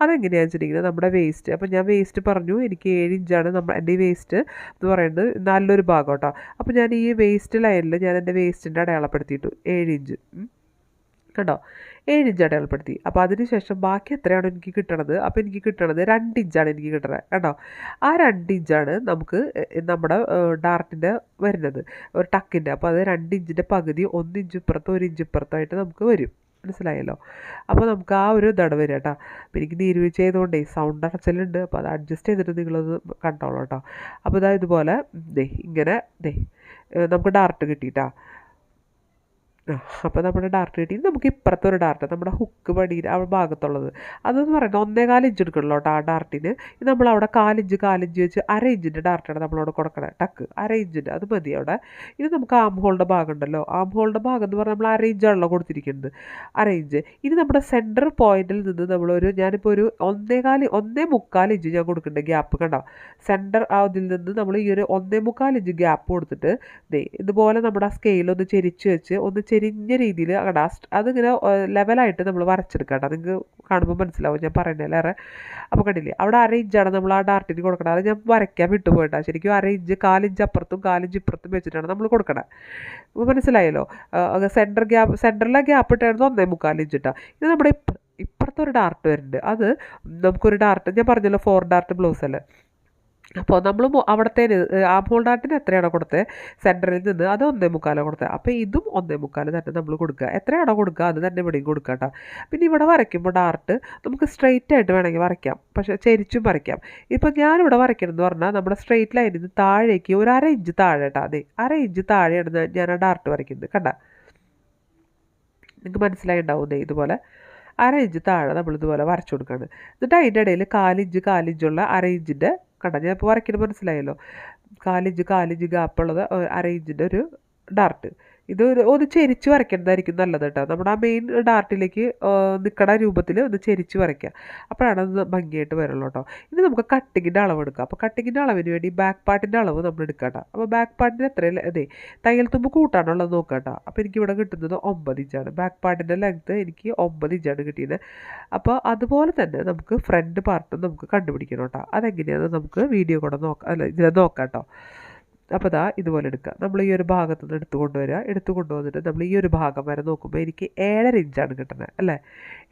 അതെങ്ങനെയാണെന്ന് വെച്ചിട്ടുണ്ടെങ്കിൽ നമ്മുടെ വേസ്റ്റ് അപ്പോൾ ഞാൻ വേസ്റ്റ് പറഞ്ഞു എനിക്ക് ഏഴ് ഇഞ്ചാണ് നമ്മൾ എന്റെ ഈ വേസ്റ്റ് എന്ന് പറയുന്നത് നല്ലൊരു ഭാഗം കേട്ടോ അപ്പോൾ ഞാൻ ഈ വേസ്റ്റ് ലൈനിൽ ഞാൻ എന്റെ വേസ്റ്റിന്റെ അടയാളപ്പെടുത്തിയിട്ടു. ഏഴ് ഇഞ്ച്. കണ്ടോ? ഏഴ് ഇഞ്ച് അടയാളപ്പെടുത്തി. അപ്പോൾ അതിന് ശേഷം ബാക്കി എത്രയാണ് എനിക്ക് കിട്ടണത്? അപ്പോൾ എനിക്ക് കിട്ടണത് രണ്ട് ഇഞ്ചാണ് എനിക്ക് കിട്ടണത് കേട്ടോ ആ രണ്ട് ഇഞ്ചാണ് നമുക്ക് നമ്മുടെ ഡാർട്ടിന്റെ വരുന്നത്. ഒരു ടക്കിന്റെ അപ്പോൾ അത് രണ്ട് ഇഞ്ചിന്റെ പകുതി ഒന്ന് ഇഞ്ച് ഇപ്പുറത്തോ ഒരു ഇഞ്ച് ഇപ്പുറത്തായിട്ട് നമുക്ക് വരും. മനസ്സിലായല്ലോ? അപ്പോൾ നമുക്ക് ആ ഒരു ഇതാണ് വരിക കേട്ടോ. അപ്പോൾ എനിക്ക് നീരുവീഴ്ച ചെയ്തുകൊണ്ടേ സൗണ്ട് അടച്ചലുണ്ട്. അപ്പോൾ അത് അഡ്ജസ്റ്റ് ചെയ്തിട്ട് നിങ്ങളത് കണ്ടോളൂ കേട്ടോ. അപ്പോൾ ഇതാ ഇതുപോലെ ദേ ഇങ്ങനെ ദേ നമുക്ക് ഡാർട്ട് കിട്ടിയിട്ടാ. അപ്പോൾ നമ്മുടെ ഡാർട്ട് കിട്ടി നമുക്ക് ഇപ്പുറത്തെ ഒരു ഡാർട്ട് നമ്മുടെ ഹുക്ക് പടി ആ ഭാഗത്തുള്ളത്. അതെന്ന് പറയുന്നത് ഒന്നേകാൽ ഇഞ്ച് എടുക്കണല്ലോ ആ ഡാർട്ടിന് നമ്മൾ അവിടെ കാലിഞ്ച് കാലിഞ്ച് വെച്ച് അര ഇഞ്ചിന്റെ ഡാർട്ടാണ് നമ്മളവിടെ കൊടുക്കണത് ടക്ക് അര ഇഞ്ചിന്റെ അത് മതി അവിടെ. ഇനി നമുക്ക് ആം ഹോളിന്റെ ഭാഗം ഉണ്ടല്ലോ. ആം ഹോളിന്റെ ഭാഗം എന്ന് പറഞ്ഞാൽ നമ്മൾ അര ഇഞ്ചാണല്ലോ കൊടുത്തിരിക്കുന്നത്. അര ഇഞ്ച് ഇനി നമ്മുടെ സെന്റർ പോയിന്റിൽ നിന്ന് നമ്മളൊരു ഞാനിപ്പോൾ ഒരു ഒന്നേകാൽ ഒന്നേ മുക്കാൽ ഇഞ്ച് ഞാൻ കൊടുക്കേണ്ട ഗ്യാപ്പ് കണ്ടോ? സെന്റർ അതിൽ നിന്ന് നമ്മൾ ഈ ഒരു ഒന്നേ മുക്കാൽ ഇഞ്ച് ഗ്യാപ്പ് കൊടുത്തിട്ട് ഇതുപോലെ നമ്മുടെ ആ സ്കെയിൽ ഒന്ന് ചെരിച്ച് വെച്ച് ഒന്ന് ചെരിഞ്ഞ രീതിയിൽ അങ്ങനെ അതിങ്ങനെ ലെവലായിട്ട് നമ്മൾ വരച്ചെടുക്കാം കേട്ടോ നിങ്ങൾക്ക് കാണുമ്പോൾ മനസ്സിലാവും ഞാൻ പറയുന്നത് പറയുന്നതിലേറെ അപ്പോൾ കണ്ടില്ലേ? അവിടെ അര ഇഞ്ചാണ് നമ്മൾ ആ ഡാർട്ടിന് കൊടുക്കണം. അത് ഞാൻ വരയ്ക്കാൻ വിട്ടുപോയിട്ടാ ശരിക്കും അര ഇഞ്ച് കാലിഞ്ച് അപ്പുറത്തും കാലിഞ്ച് ഇപ്പുറത്തും വെച്ചിട്ടാണ് നമ്മൾ കൊടുക്കണത് അപ്പോൾ മനസ്സിലായല്ലോ? സെന്റർ ഗ്യാപ്പ് സെന്ററിലെ ഗ്യാപ്പ് ഇട്ടായിരുന്നു ഒന്നേ മുക്കാൽ ഇഞ്ച് ഇട്ടാ. ഇത് നമ്മുടെ ഇപ്പുറത്തൊരു ഡാർട്ട് വരുന്നുണ്ട്. അത് നമുക്കൊരു ഡാർട്ട് ഞാൻ പറഞ്ഞല്ലോ ഫോർ ഡാർട്ട് ബ്ലൗസ് അല്ലേ? അപ്പോൾ നമ്മൾ അവിടത്തെ ആ ഹോൾ ഡാർട്ടിന് എത്രയാണോ കൊടുത്തത് സെന്ററിൽ നിന്ന് അത് ഒന്നേ മുക്കാലോ കൊടുത്തത് അപ്പോൾ ഇതും ഒന്നേ മുക്കാൽ തന്നെ നമ്മൾ കൊടുക്കുക. എത്രയാണോ കൊടുക്കുക അത് തന്നെ ഇവിടെയും കൊടുക്കുക കേട്ടോ. പിന്നെ ഇവിടെ വരയ്ക്കുമ്പോൾ ഡാർട്ട് നമുക്ക് സ്ട്രെയിറ്റ് ആയിട്ട് വേണമെങ്കിൽ വരയ്ക്കാം. പക്ഷേ ചരിച്ചും വരയ്ക്കാം. ഇപ്പോൾ ഞാനിവിടെ വരയ്ക്കണമെന്ന് പറഞ്ഞാൽ നമ്മുടെ സ്ട്രെയിറ്റ് ലൈനിൽ നിന്ന് താഴേക്ക് ഒരു അര ഇഞ്ച് താഴെ കേട്ടോ. അതെ അര ഇഞ്ച് താഴെയാണ് ഞാൻ ആ ഡാർട്ട് വരയ്ക്കുന്നത് കണ്ട? നിങ്ങൾക്ക് മനസ്സിലായി ഉണ്ടാവും ദേ ഇതുപോലെ. അര ഇഞ്ച് താഴെ നമ്മൾ ഇതുപോലെ വരച്ചു കൊടുക്കുകയാണ്. എന്നിട്ട് അതിന്റെ ഇടയിൽ കാലിഞ്ച് കാലിഞ്ചുള്ള അര ഇഞ്ചിന്റെ കണ്ട? ഞാൻ ഇപ്പോൾ വരയ്ക്കുന്നത് മനസ്സിലായല്ലോ കാലിഞ്ച് കാലിഞ്ച് ഗ്യാപ്പുള്ളത് അര ഇഞ്ചിന്റെ ഒരു ഡാർട്ട് ഇത് ഒന്ന് ചെരിച്ച് വരയ്ക്കേണ്ടതായിരിക്കും നല്ലത് കേട്ടോ. നമ്മുടെ ആ മെയിൻ ഡാർട്ടിലേക്ക് നിൽക്കണ രൂപത്തിൽ ഒന്ന് ചെരിച്ച് വരയ്ക്കുക. അപ്പോഴാണ് അത് ഭംഗിയായിട്ട് വരുള്ളൂ കേട്ടോ. ഇനി നമുക്ക് കട്ടിങ്ങിന്റെ അളവ് എടുക്കാം. അപ്പോൾ കട്ടിങ്ങിന്റെ അളവിന് വേണ്ടി ബാക്ക് പാർട്ടിന്റെ അളവ് നമ്മൾ എടുക്കാം കേട്ടോ. അപ്പോൾ ബാക്ക് പാർട്ടിന് എത്രയല്ലേ അതെ തയ്യൽ തുമ്പ് കൂട്ടാനുള്ളത് നോക്കാം കേട്ടോ. അപ്പോൾ എനിക്കിവിടെ കിട്ടുന്നത് ഒമ്പത് ഇഞ്ചാണ്. ബാക്ക് പാർട്ടിന്റെ ലെങ്ത്ത് എനിക്ക് ഒമ്പത് ഇഞ്ചാണ് കിട്ടിയത്. അപ്പോൾ അതുപോലെ തന്നെ നമുക്ക് ഫ്രണ്ട് പാർട്ടും നമുക്ക് കണ്ടുപിടിക്കണം കേട്ടോ. അതെങ്ങനെയാണെന്ന് നമുക്ക് വീഡിയോ കൂടെ നോക്കാം. അല്ല ഇതിനെ നോക്കാം കേട്ടോ. അപ്പോൾ ദാ ഇതുപോലെ എടുക്കുക. നമ്മൾ ഈ ഒരു ഭാഗത്ത് നിന്ന് എടുത്തു കൊണ്ടുവരിക. എടുത്തു കൊണ്ടുവന്നിട്ട് നമ്മൾ ഈ ഒരു ഭാഗം വരെ നോക്കുമ്പോൾ എനിക്ക് ഏഴര ഇഞ്ചാണ് കിട്ടുന്നത് അല്ലേ?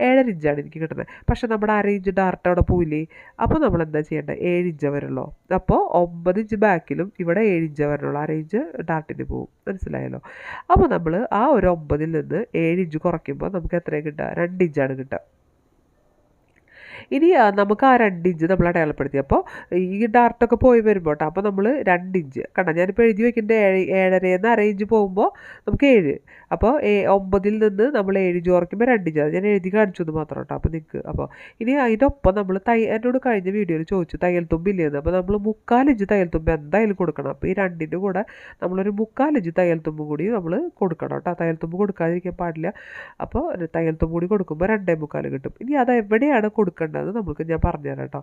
ഏഴര ഇഞ്ചാണ് എനിക്ക് കിട്ടുന്നത്. പക്ഷേ നമ്മുടെ അര ഇഞ്ച് ഡാർട്ട് അവിടെ പോയില്ലേ അപ്പോൾ നമ്മൾ എന്താ ചെയ്യേണ്ടത്? ഏഴ് ഇഞ്ച് വരുള്ളൂ അപ്പോൾ ഒമ്പത് ഇഞ്ച് ബാക്കിലും ഇവിടെ ഏഴ് ഇഞ്ച് വരുള്ളൂ അര ഇഞ്ച് ഡാർട്ടിന് പോകും മനസ്സിലായല്ലോ? അപ്പോൾ നമ്മൾ ആ ഒരു ഒമ്പതിൽ നിന്ന് ഏഴ് ഇഞ്ച് കുറയ്ക്കുമ്പോൾ നമുക്ക് എത്രയാണ് കിട്ടുക? രണ്ട് ഇഞ്ചാണ് കിട്ടുക. ഇനി നമുക്ക് ആ രണ്ട് ഇഞ്ച് നമ്മൾ അടയാളപ്പെടുത്തി. അപ്പോൾ ഈ ഡാർട്ടൊക്കെ പോയി വരുമ്പോൾ കേട്ടോ അപ്പോൾ നമ്മൾ രണ്ട് ഇഞ്ച് കണ്ട ഞാനിപ്പോൾ എഴുതി വയ്ക്കേണ്ട ഏഴ് ഏഴരയെന്ന് അര ഇഞ്ച് പോകുമ്പോൾ നമുക്ക് ഏഴ്. അപ്പോൾ ഒമ്പതിൽ നിന്ന് നമ്മൾ ഏഴ് ഇഞ്ച് കുറയ്ക്കുമ്പോൾ രണ്ട് ഇഞ്ച് ഞാൻ എഴുതി കാണിച്ചു എന്ന് മാത്രം കേട്ടോ അപ്പോൾ നിങ്ങൾക്ക് അപ്പോൾ ഇനി അതിന്റെ ഒപ്പം നമ്മൾ തൈ എന്നോട് കഴിഞ്ഞ വീഡിയോയിൽ ചോദിച്ചു തയ്യൽ തുമ്പില്ലേന്ന്. അപ്പോൾ നമ്മൾ മുക്കാൽ ഇഞ്ച് തയ്യൽ തുമ്പ് എന്തായാലും കൊടുക്കണം. അപ്പോൾ ഈ രണ്ടിന്റെ കൂടെ നമ്മളൊരു മുക്കാൽ ഇഞ്ച് തയ്യൽ തുമ്പ് കൂടി നമ്മൾ കൊടുക്കണം കേട്ടോ തയ്യൽ തുമ്പ് കൊടുക്കാതിരിക്കാൻ പാടില്ല. അപ്പോൾ തയ്യൽ തുമ്പ് കൂടി കൊടുക്കുമ്പോൾ രണ്ടേ മുക്കാൽ കിട്ടും. ഇനി അത് എവിടെയാണ് കൊടുക്കേണ്ടത്? നമുക്ക് ഞാൻ പറഞ്ഞുതരാം കേട്ടോ.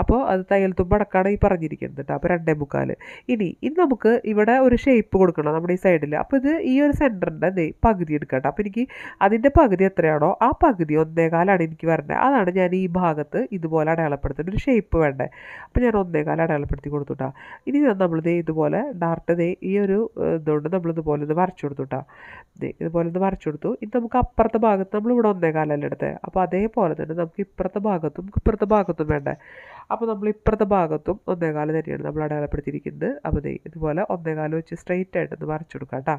അപ്പോൾ അത് തയ്യൽ അടക്കാണ് ഈ പറഞ്ഞിരിക്കുന്നത് കേട്ടോ. അപ്പോൾ രണ്ടേ മുക്കാൽ ഇനി ഇനി നമുക്ക് ഇവിടെ ഒരു ഷേപ്പ് കൊടുക്കണം നമ്മുടെ ഈ സൈഡിൽ അപ്പോൾ ഇത് ഈ ഒരു സെന്ററിന്റെ നെയ് പകുതി എടുക്കാം കേട്ടോ. അപ്പോൾ എനിക്ക് അതിന്റെ പകുതി എത്രയാണോ ആ പകുതി ഒന്നേകാലാണ് എനിക്ക് വരേണ്ടത്. അതാണ് ഞാൻ ഈ ഭാഗത്ത് ഇതുപോലെ അടയാളപ്പെടുത്തേണ്ട ഒരു ഷേപ്പ് വേണ്ടത്. അപ്പോൾ ഞാൻ ഒന്നേകാൽ അടയാളപ്പെടുത്തി കൊടുത്തു കേട്ടോ. ഇനി നമ്മൾ ദേ ഇതുപോലെ ഡാർട്ട് ദേ ഈ ഒരു ഇതുകൊണ്ട് നമ്മൾ ഇതുപോലെ ഒന്ന് വരച്ചു കൊടുത്തു കേട്ടോ. ദേ ഇതുപോലെ ഒന്ന് വരച്ചു കൊടുത്തു. ഇനി നമുക്ക് അപ്പുറത്തെ ഭാഗത്ത് നമ്മൾ ഇവിടെ ഒന്നേകാലല്ലേ എടുത്തത്? അപ്പോൾ അതേപോലെ തന്നെ നമുക്ക് ഇപ്പുറത്തെ ഭാഗത്തും ഇപ്പുറത്തെ ഭാഗത്തും വേണ്ട? അപ്പോൾ നമ്മൾ ഇപ്പുറത്തെ ഭാഗത്തും ഒന്നേകാൽ തന്നെയാണ് നമ്മൾ അടയാളപ്പെടുത്തിയിരിക്കുന്നത്. അപ്പോൾ ദേ ഇതുപോലെ ഒന്നേകാൽ വെച്ച് സ്ട്രെയിറ്റ് ആയിട്ടൊന്ന് വരച്ചു കൊടുക്കാം കേട്ടോ.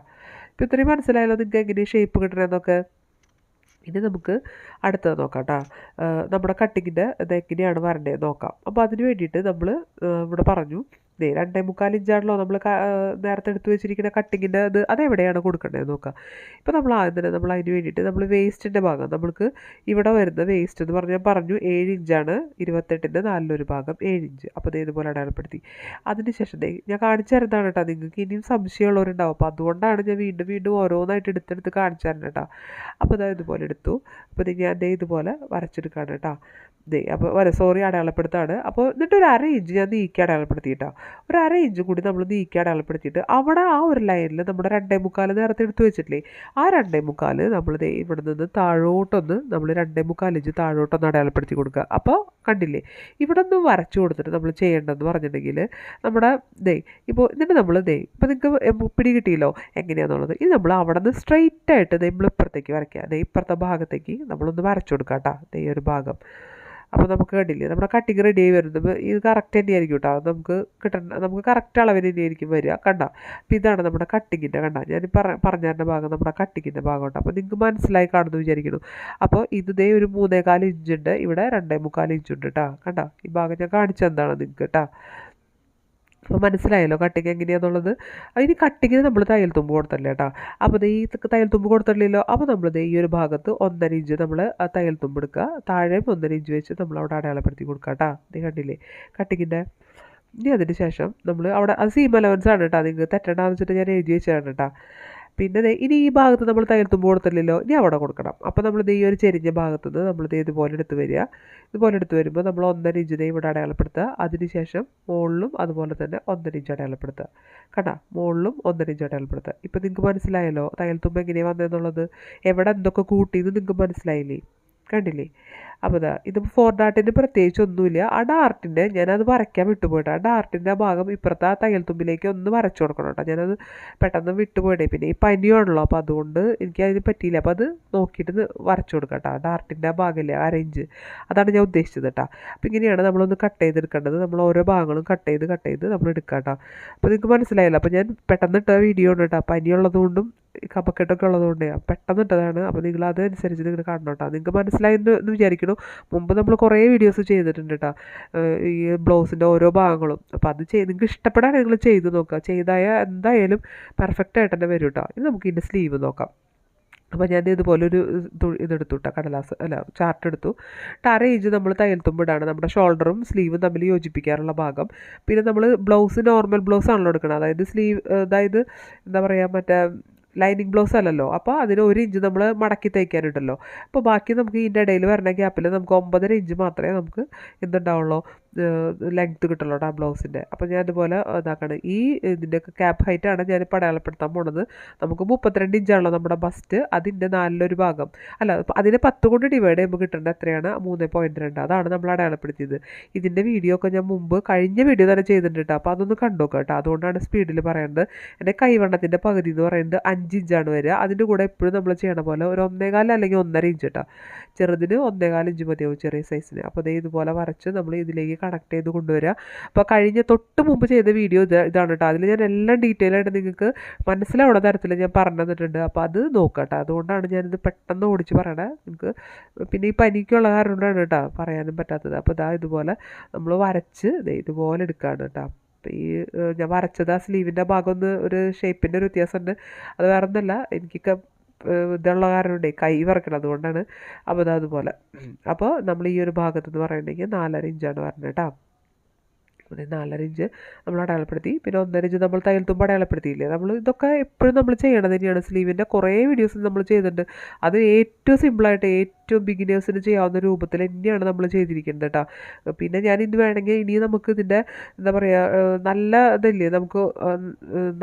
ഇപ്പോൾ ഇത്രയും മനസ്സിലായല്ലോ നിങ്ങൾക്ക് എങ്ങനെ ഷേപ്പ് കിട്ടണമെന്നൊക്കെ ഇനി നമുക്ക് അടുത്തത് നോക്കാം കേട്ടോ. നമ്മുടെ കട്ടിങ്ങിന്റെ ഇത് എങ്ങനെയാണ് വരേണ്ടത് നോക്കാം. അപ്പോൾ അതിന് വേണ്ടിയിട്ട് നമ്മൾ ഇവിടെ പറഞ്ഞു ദേ രണ്ടേ മുക്കാൽ ഇഞ്ചാണല്ലോ നമ്മൾ നേരത്തെ എടുത്തു വെച്ചിരിക്കുന്ന കട്ടിങ്ങിന്റെ അത് അതെവിടെയാണ് കൊടുക്കേണ്ടത് നോക്കാം. ഇപ്പോൾ നമ്മൾ ആദ്യം തന്നെ നമ്മൾ അതിന് വേണ്ടിയിട്ട് നമ്മൾ വേസ്റ്റിന്റെ ഭാഗം നമ്മൾക്ക് ഇവിടെ വരുന്ന വേസ്റ്റ് എന്ന് പറഞ്ഞാൽ പറഞ്ഞു ഏഴ് ഇഞ്ചാണ് ഇരുപത്തെട്ടിന്റെ നാലിലൊരു ഭാഗം ഏഴ് ഇഞ്ച് അപ്പോൾ ദേ ഇതുപോലെ അടയാളപ്പെടുത്തി. അതിന് ശേഷം ഞാൻ കാണിച്ചു തരുന്നതാണ് കേട്ടോ. നിങ്ങൾക്ക് ഇനിയും സംശയമുള്ളവരുണ്ടാവും. അപ്പോൾ അതുകൊണ്ടാണ് ഞാൻ വീണ്ടും വീണ്ടും ഓരോന്നായിട്ട് എടുത്തെടുത്ത് കാണിച്ചു തരണം കേട്ടോ. അപ്പോൾ ഇതാ ഇതുപോലെ എടുത്തു. അപ്പോൾ ഞാൻ ദേ ഇതുപോലെ വരച്ചെടുക്കുകയാണ് കേട്ടോ. ദേ അപ്പോൾ വര സോറി അടയാളപ്പെടുത്താണ് അപ്പോൾ എന്നിട്ടൊരു അര ഇഞ്ച് ഞാൻ നീക്കി അടയാളപ്പെടുത്തിയിട്ടാണ് ഒരു അര ഇഞ്ച് കൂടി നമ്മൾ നീക്കി അടയാളപ്പെടുത്തിയിട്ട് അവിടെ ആ ഒരു ലൈനിൽ നമ്മുടെ രണ്ടേ മുക്കാൽ നേരത്തെ എടുത്ത് വെച്ചിട്ടില്ലേ? ആ രണ്ടേ മുക്കാൽ നമ്മൾ ഇവിടെ നിന്ന് താഴോട്ടൊന്ന് നമ്മൾ രണ്ടേ മുക്കാൽ ഇഞ്ച് താഴോട്ടൊന്ന് അടയാളപ്പെടുത്തി കൊടുക്കുക. അപ്പോൾ കണ്ടില്ലേ? ഇവിടെ നിന്ന് വരച്ചു കൊടുത്തിട്ട് നമ്മൾ ചെയ്യേണ്ടതെന്ന് പറഞ്ഞിട്ടുണ്ടെങ്കിൽ നമ്മുടെ ദേ ഇപ്പോൾ എന്നിട്ട് നമ്മൾ ദേ ഇപ്പോൾ നിങ്ങൾക്ക് പിടി കിട്ടിയല്ലോ? എങ്ങനെയാണെന്നുള്ളത് ഇത് നമ്മൾ അവിടെ നിന്ന് സ്ട്രെയിറ്റ് ആയിട്ട് നമ്മൾ ഇപ്പുറത്തേക്ക് വരയ്ക്കുക. ദേ ഇപ്പുറത്തെ ഭാഗത്തേക്ക് നമ്മളൊന്ന് വരച്ചു കൊടുക്കാം കേട്ടോ. ദേ ഒരു ഭാഗം. അപ്പോൾ നമുക്ക് കണ്ടില്ലേ? നമ്മുടെ കട്ടിങ് റെഡി ആയി വരുന്നത്. ഇത് കറക്റ്റ് തന്നെയായിരിക്കും കേട്ടോ നമുക്ക് കിട്ടേണ്ട നമുക്ക് കറക്റ്റ് അളവിന് തന്നെയായിരിക്കും വരിക. കണ്ട? അപ്പോൾ ഇതാണ് നമ്മുടെ കട്ടിങ്ങിന്റെ കണ്ട? ഞാൻ പറ പറഞ്ഞതിന്റെ ഭാഗം നമ്മുടെ കട്ടിങ്ങിന്റെ ഭാഗം കേട്ടോ അപ്പോൾ നിങ്ങൾക്ക് മനസ്സിലായി കാണുന്നു വിചാരിക്കുന്നു. അപ്പോൾ ഇതേ ഒരു മൂന്നേകാൽ ഇഞ്ചുണ്ട് ഇവിടെ രണ്ടേ മുക്കാൽ ഇഞ്ചുണ്ട് കേട്ടോ കണ്ട? ഈ ഭാഗം ഞാൻ കാണിച്ചു എന്താണ് നിങ്ങൾക്ക് കേട്ടോ അപ്പോൾ മനസ്സിലായല്ലോ കട്ടിങ് എങ്ങനെയാണെന്നുള്ളത് ഇനി കട്ടിങ്ങിന് നമ്മൾ തയ്യൽ തുമ്പ് കൊടുത്തല്ലേ കേട്ടോ അപ്പോൾ ഈ തയ്യൽ തുമ്പ് കൊടുത്തല്ലോ അപ്പോൾ നമ്മൾ ഈ ഒരു ഭാഗത്ത് ഒന്നര ഇഞ്ച് നമ്മൾ തയ്യൽ തുമ്പ് എടുക്കുക. താഴെയും ഒന്നര ഇഞ്ച് വെച്ച് നമ്മൾ അവിടെ അടയാളപ്പെടുത്തി കൊടുക്കുക കേട്ടോ നീ കണ്ടില്ലേ? കട്ടിങ്ങിന്റെ ഇനി അതിന് ശേഷം നമ്മൾ അവിടെ അത് സീം അലവൻസ് ആണ് കേട്ടോ നിങ്ങൾക്ക് തെറ്റണ്ടെന്ന് വെച്ചിട്ട് ഞാൻ എഴുതി വെച്ചതാണ് കേട്ടോ പിന്നെ ഇനി ഈ ഭാഗത്ത് നമ്മൾ തയ്യൽ തുമ്പ് കൊടുത്തില്ലല്ലോ ഇനി അവിടെ കൊടുക്കണം. അപ്പോൾ നമ്മൾ ഈ ഒരു ചെരിഞ്ഞ ഭാഗത്ത് നിന്ന് നമ്മൾ ദേ ഇതുപോലെ എടുത്ത് വരിക. ഇതുപോലെ എടുത്ത് വരുമ്പോൾ നമ്മൾ ഒന്നര ഇഞ്ച് ദേ ഇവിടെ അടയാളപ്പെടുത്തുക. അതിനുശേഷം മുകളിലും അതുപോലെ തന്നെ ഒന്നര ഇഞ്ച് അടയാളപ്പെടുത്തുക. കണ്ടാ? മുകളിലും ഒന്നര ഇഞ്ച് അടയാളപ്പെടുത്തുക. ഇപ്പം നിങ്ങൾക്ക് മനസ്സിലായല്ലോ തയ്യൽ തുമ്പ് എങ്ങനെയാണ് വന്നതെന്നുള്ളത്. എവിടെ എന്തൊക്കെ കൂട്ടിയെന്ന് നിങ്ങൾക്ക് മനസ്സിലായില്ലേ? കണ്ടില്ലേ? അപ്പോൾ ഇതാ ഇത് ഫോർ ഡാർട്ടിന്റെ പ്രത്യേകിച്ച് ഒന്നുമില്ല ആ ഡാർട്ടിന്റെ ഞാനത് വരയ്ക്കാൻ വിട്ടുപോയിട്ട്. ആ ഡാർട്ടിന്റെ ആ ഭാഗം ഇപ്പുറത്തെ ആ തയ്യൽ തുമ്പിലേക്ക് ഒന്ന് വരച്ചു കൊടുക്കണം കേട്ടോ. ഞാനത് പെട്ടെന്ന് വിട്ടുപോയിട്ടേ പിന്നെ ഈ പനിയാണല്ലോ അപ്പോൾ അതുകൊണ്ട് എനിക്ക് അതിന് പറ്റിയില്ല. അപ്പോൾ അത് നോക്കിയിട്ട് വരച്ചു കൊടുക്കാം കേട്ടോ. ഡാർട്ടിന്റെ ആ ഭാഗമില്ലേ റേഞ്ച് അതാണ് ഞാൻ ഉദ്ദേശിച്ചത് കേട്ടോ. അപ്പോൾ ഇങ്ങനെയാണ് നമ്മളൊന്ന് കട്ട് ചെയ്തെടുക്കേണ്ടത്. നമ്മൾ ഓരോ ഭാഗങ്ങളും കട്ട് ചെയ്ത് കട്ട് ചെയ്ത് നമ്മൾ എടുക്കാം കേട്ടോ. അപ്പോൾ നിങ്ങൾക്ക് മനസ്സിലായല്ലോ അപ്പോൾ ഞാൻ പെട്ടെന്ന് ഇട്ട വീഡിയോ ഉണ്ട് കേട്ടോ. പനിയുള്ളതുകൊണ്ടും കപക്കെട്ടൊക്കെ ഉള്ളതുകൊണ്ടേ പെട്ടെന്ന് ഇട്ടതാണ്. അപ്പോൾ നിങ്ങൾ അതനുസരിച്ച് നിങ്ങൾ കാണണം കേട്ടോ. നിങ്ങൾക്ക് മനസ്സിലായി എന്ന് വിചാരിക്കുന്നു. മുമ്പ് നമ്മൾ കുറേ വീഡിയോസ് ചെയ്തിട്ടുണ്ട് കേട്ടോ ഈ ബ്ലൗസിന്റെ ഓരോ ഭാഗങ്ങളും. അപ്പോൾ അത് ചെയ്ത് നിങ്ങൾക്ക് ഇഷ്ടപ്പെടാണെങ്കിൽ നിങ്ങൾ ചെയ്ത് നോക്കുക ചെയ്തായ എന്തായാലും പെർഫെക്റ്റ് ആയിട്ട് തന്നെ വരും കേട്ടോ ഇനി നമുക്ക് ഇതിന്റെ സ്ലീവ് നോക്കാം. അപ്പോൾ ഞാൻ ഇതുപോലൊരു ഇതെടുത്തു കേട്ടോ കടലാസ് അല്ല ചാർട്ട് എടുത്തു. അര ഇഞ്ച് നമ്മൾ തയ്യൽ തുമ്പിടാണ് നമ്മുടെ ഷോൾഡറും സ്ലീവും തമ്മിൽ യോജിപ്പിക്കാറുള്ള ഭാഗം. പിന്നെ നമ്മൾ ബ്ലൗസ് നോർമൽ ബ്ലൗസ് ആണല്ലോ എടുക്കണം അതായത് സ്ലീവ് അതായത് എന്താ പറയുക മറ്റേ ലൈനിങ് ബ്ലൗസ് അല്ലല്ലോ. അപ്പോൾ അതിന് ഒരു ഇഞ്ച് നമ്മൾ മടക്കി തയ്ക്കാനുണ്ടല്ലോ അപ്പോൾ ബാക്കി നമുക്ക് ഇതിന്റെ ഇടയിൽ വരുന്ന ഗ്യാപ്പിൽ നമുക്ക് ഒമ്പതര ഇഞ്ച് മാത്രമേ നമുക്ക് എന്തുണ്ടാവുള്ളൂ. ലെങ്ത്ത് കിട്ടുള്ളൂ ആ ബ്ലൗസിന്റെ അപ്പോൾ ഞാൻ അതുപോലെ ഇതാക്കാണ്. ഈ ഇതിന്റെയൊക്കെ ക്യാപ്പ് ഹൈറ്റാണ് ഞാൻ ഇപ്പോൾ അടയാളപ്പെടുത്താൻ പോണത്. നമുക്ക് മുപ്പത്തിരണ്ട് ഇഞ്ചാണല്ലോ നമ്മുടെ ബസ്റ്റ് അതിന്റെ നാലിലൊരു ഭാഗം. അല്ല അതിനെ പത്ത് കൊണ്ട് ഡിവൈഡ് ചെയ്യുമ്പോൾ കിട്ടേണ്ട എത്രയാണ്? മൂന്ന് പോയിന്റ് രണ്ട്. അതാണ് നമ്മൾ അടയാളപ്പെടുത്തിയത്. ഇതിന്റെ വീഡിയോ ഒക്കെ ഞാൻ മുമ്പ് കഴിഞ്ഞ വീഡിയോ തന്നെ ചെയ്തിട്ടുണ്ട് കേട്ടോ അപ്പോൾ അതൊന്ന് കണ്ടു കേട്ടോ അതുകൊണ്ടാണ് സ്പീഡിൽ പറയുന്നത് എന്റെ കൈവണ്ണത്തിന്റെ പകുതി എന്ന് പറയുന്നത് അഞ്ച് ഇഞ്ചാണ് വരിക. അതിന്റെ കൂടെ എപ്പോഴും നമ്മൾ ചെയ്യണ പോലെ ഒരു ഒന്നേകാൽ അല്ലെങ്കിൽ ഒന്നര ഇഞ്ച് കേട്ടോ ചെറുതിന് ഒന്നേകാൽ ഇഞ്ച് മതിയാവും ചെറിയ സൈസിന് അപ്പോൾ അതേ ഇതുപോലെ വരച്ച് നമ്മൾ ഇതിലേക്ക് കണക്ട് ചെയ്ത് കൊണ്ടുവരിക അപ്പോൾ കഴിഞ്ഞ തൊട്ട് മുമ്പ് ചെയ്ത വീഡിയോ ഇത് ഇതാണ് കേട്ടോ അതിൽ ഞാൻ എല്ലാം ഡീറ്റെയിൽ ആയിട്ട് നിങ്ങൾക്ക് മനസ്സിലാവുന്ന തരത്തിൽ ഞാൻ പറഞ്ഞു തന്നിട്ടുണ്ട്. അപ്പോൾ അത് നോക്കുക കേട്ടോ അതുകൊണ്ടാണ് ഞാനിത് പെട്ടെന്ന് ഓടിച്ച് പറയണേ. നിങ്ങൾക്ക് പിന്നെ ഈ പനിക്കുള്ള കാരണം കൊണ്ടാണ് കേട്ടോ പറയാനും പറ്റാത്തത്. അപ്പോൾ ഇതാ ഇതുപോലെ നമ്മൾ വരച്ച് ഇതുപോലെ എടുക്കുകയാണ് കേട്ടോ ഈ ഞാൻ വരച്ചത് ആ സ്ലീവിന്റെ ഭാഗം ഒന്ന് ഒരു ഷേപ്പിന്റെ ഒരു വ്യത്യാസമുണ്ട്. അത് വേറെ ഒന്നല്ല എനിക്കൊക്കെ ഇതുള്ള കാരണമുണ്ടേ കൈ വറക്കണം അതുകൊണ്ടാണ് അത് അതുപോലെ അപ്പോൾ നമ്മൾ ഈ ഒരു ഭാഗത്ത് എന്ന് പറയുന്നുണ്ടെങ്കിൽ നാലര ഇഞ്ചാണ് പറഞ്ഞത് കേട്ടോ ഒരു നാലര ഇഞ്ച് നമ്മൾ അടയാളപ്പെടുത്തി. പിന്നെ ഒന്നര ഇഞ്ച് നമ്മൾ തയ്യൽ തുമ്പ് അടയാളപ്പെടുത്തിയില്ലേ? നമ്മൾ ഇതൊക്കെ എപ്പോഴും നമ്മൾ ചെയ്യണത് തന്നെയാണ്. സ്ലീവിന്റെ കുറേ വീഡിയോസ് നമ്മൾ ചെയ്തിട്ടുണ്ട്. അത് ഏറ്റവും സിമ്പിളായിട്ട് ഏറ്റവും ബിഗിനേഴ്സിന് ചെയ്യാവുന്ന രൂപത്തിൽ തന്നെയാണ് നമ്മൾ ചെയ്തിരിക്കുന്നത് കേട്ടോ. പിന്നെ ഞാൻ ഇന്ന് വേണമെങ്കിൽ ഇനി നമുക്ക് ഇതിന്റെ എന്താ പറയുക നല്ല ഇതല്ലേ? നമുക്ക്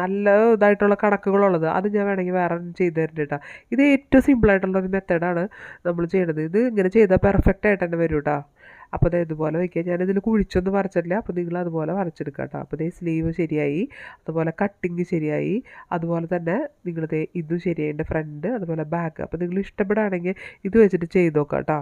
നല്ല ഇതായിട്ടുള്ള കണക്കുകളുള്ളത് അത് ഞാൻ വേണമെങ്കിൽ വേറെ ചെയ്തു തരുന്നുണ്ട് കേട്ടോ. ഇത് ഏറ്റവും സിമ്പിളായിട്ടുള്ള ഒരു മെത്തേഡാണ് നമ്മൾ ചെയ്യണത്. ഇത് ഇങ്ങനെ ചെയ്താൽ പെർഫെക്റ്റ് ആയിട്ട് തന്നെ വരും കേട്ടോ. അപ്പോൾ അത് ഇതുപോലെ വയ്ക്കുക ഞാനിതിൽ കുഴിച്ചൊന്നും വരച്ചിട്ടില്ല അപ്പോൾ നിങ്ങൾ അതുപോലെ വരച്ചെടുക്കുക കേട്ടോ അപ്പോൾ ഇതേ സ്ലീവ് ശരിയായി. അതുപോലെ കട്ടിങ് ശരിയായി. അതുപോലെ തന്നെ നിങ്ങളിത് ഇതും ശരിയായി. ഫ്രണ്ട് അതുപോലെ ബാക്ക് അപ്പോൾ നിങ്ങൾ ഇഷ്ടപ്പെടുകയാണെങ്കിൽ ഇത് വെച്ചിട്ട് ചെയ്ത് നോക്കാം കേട്ടോ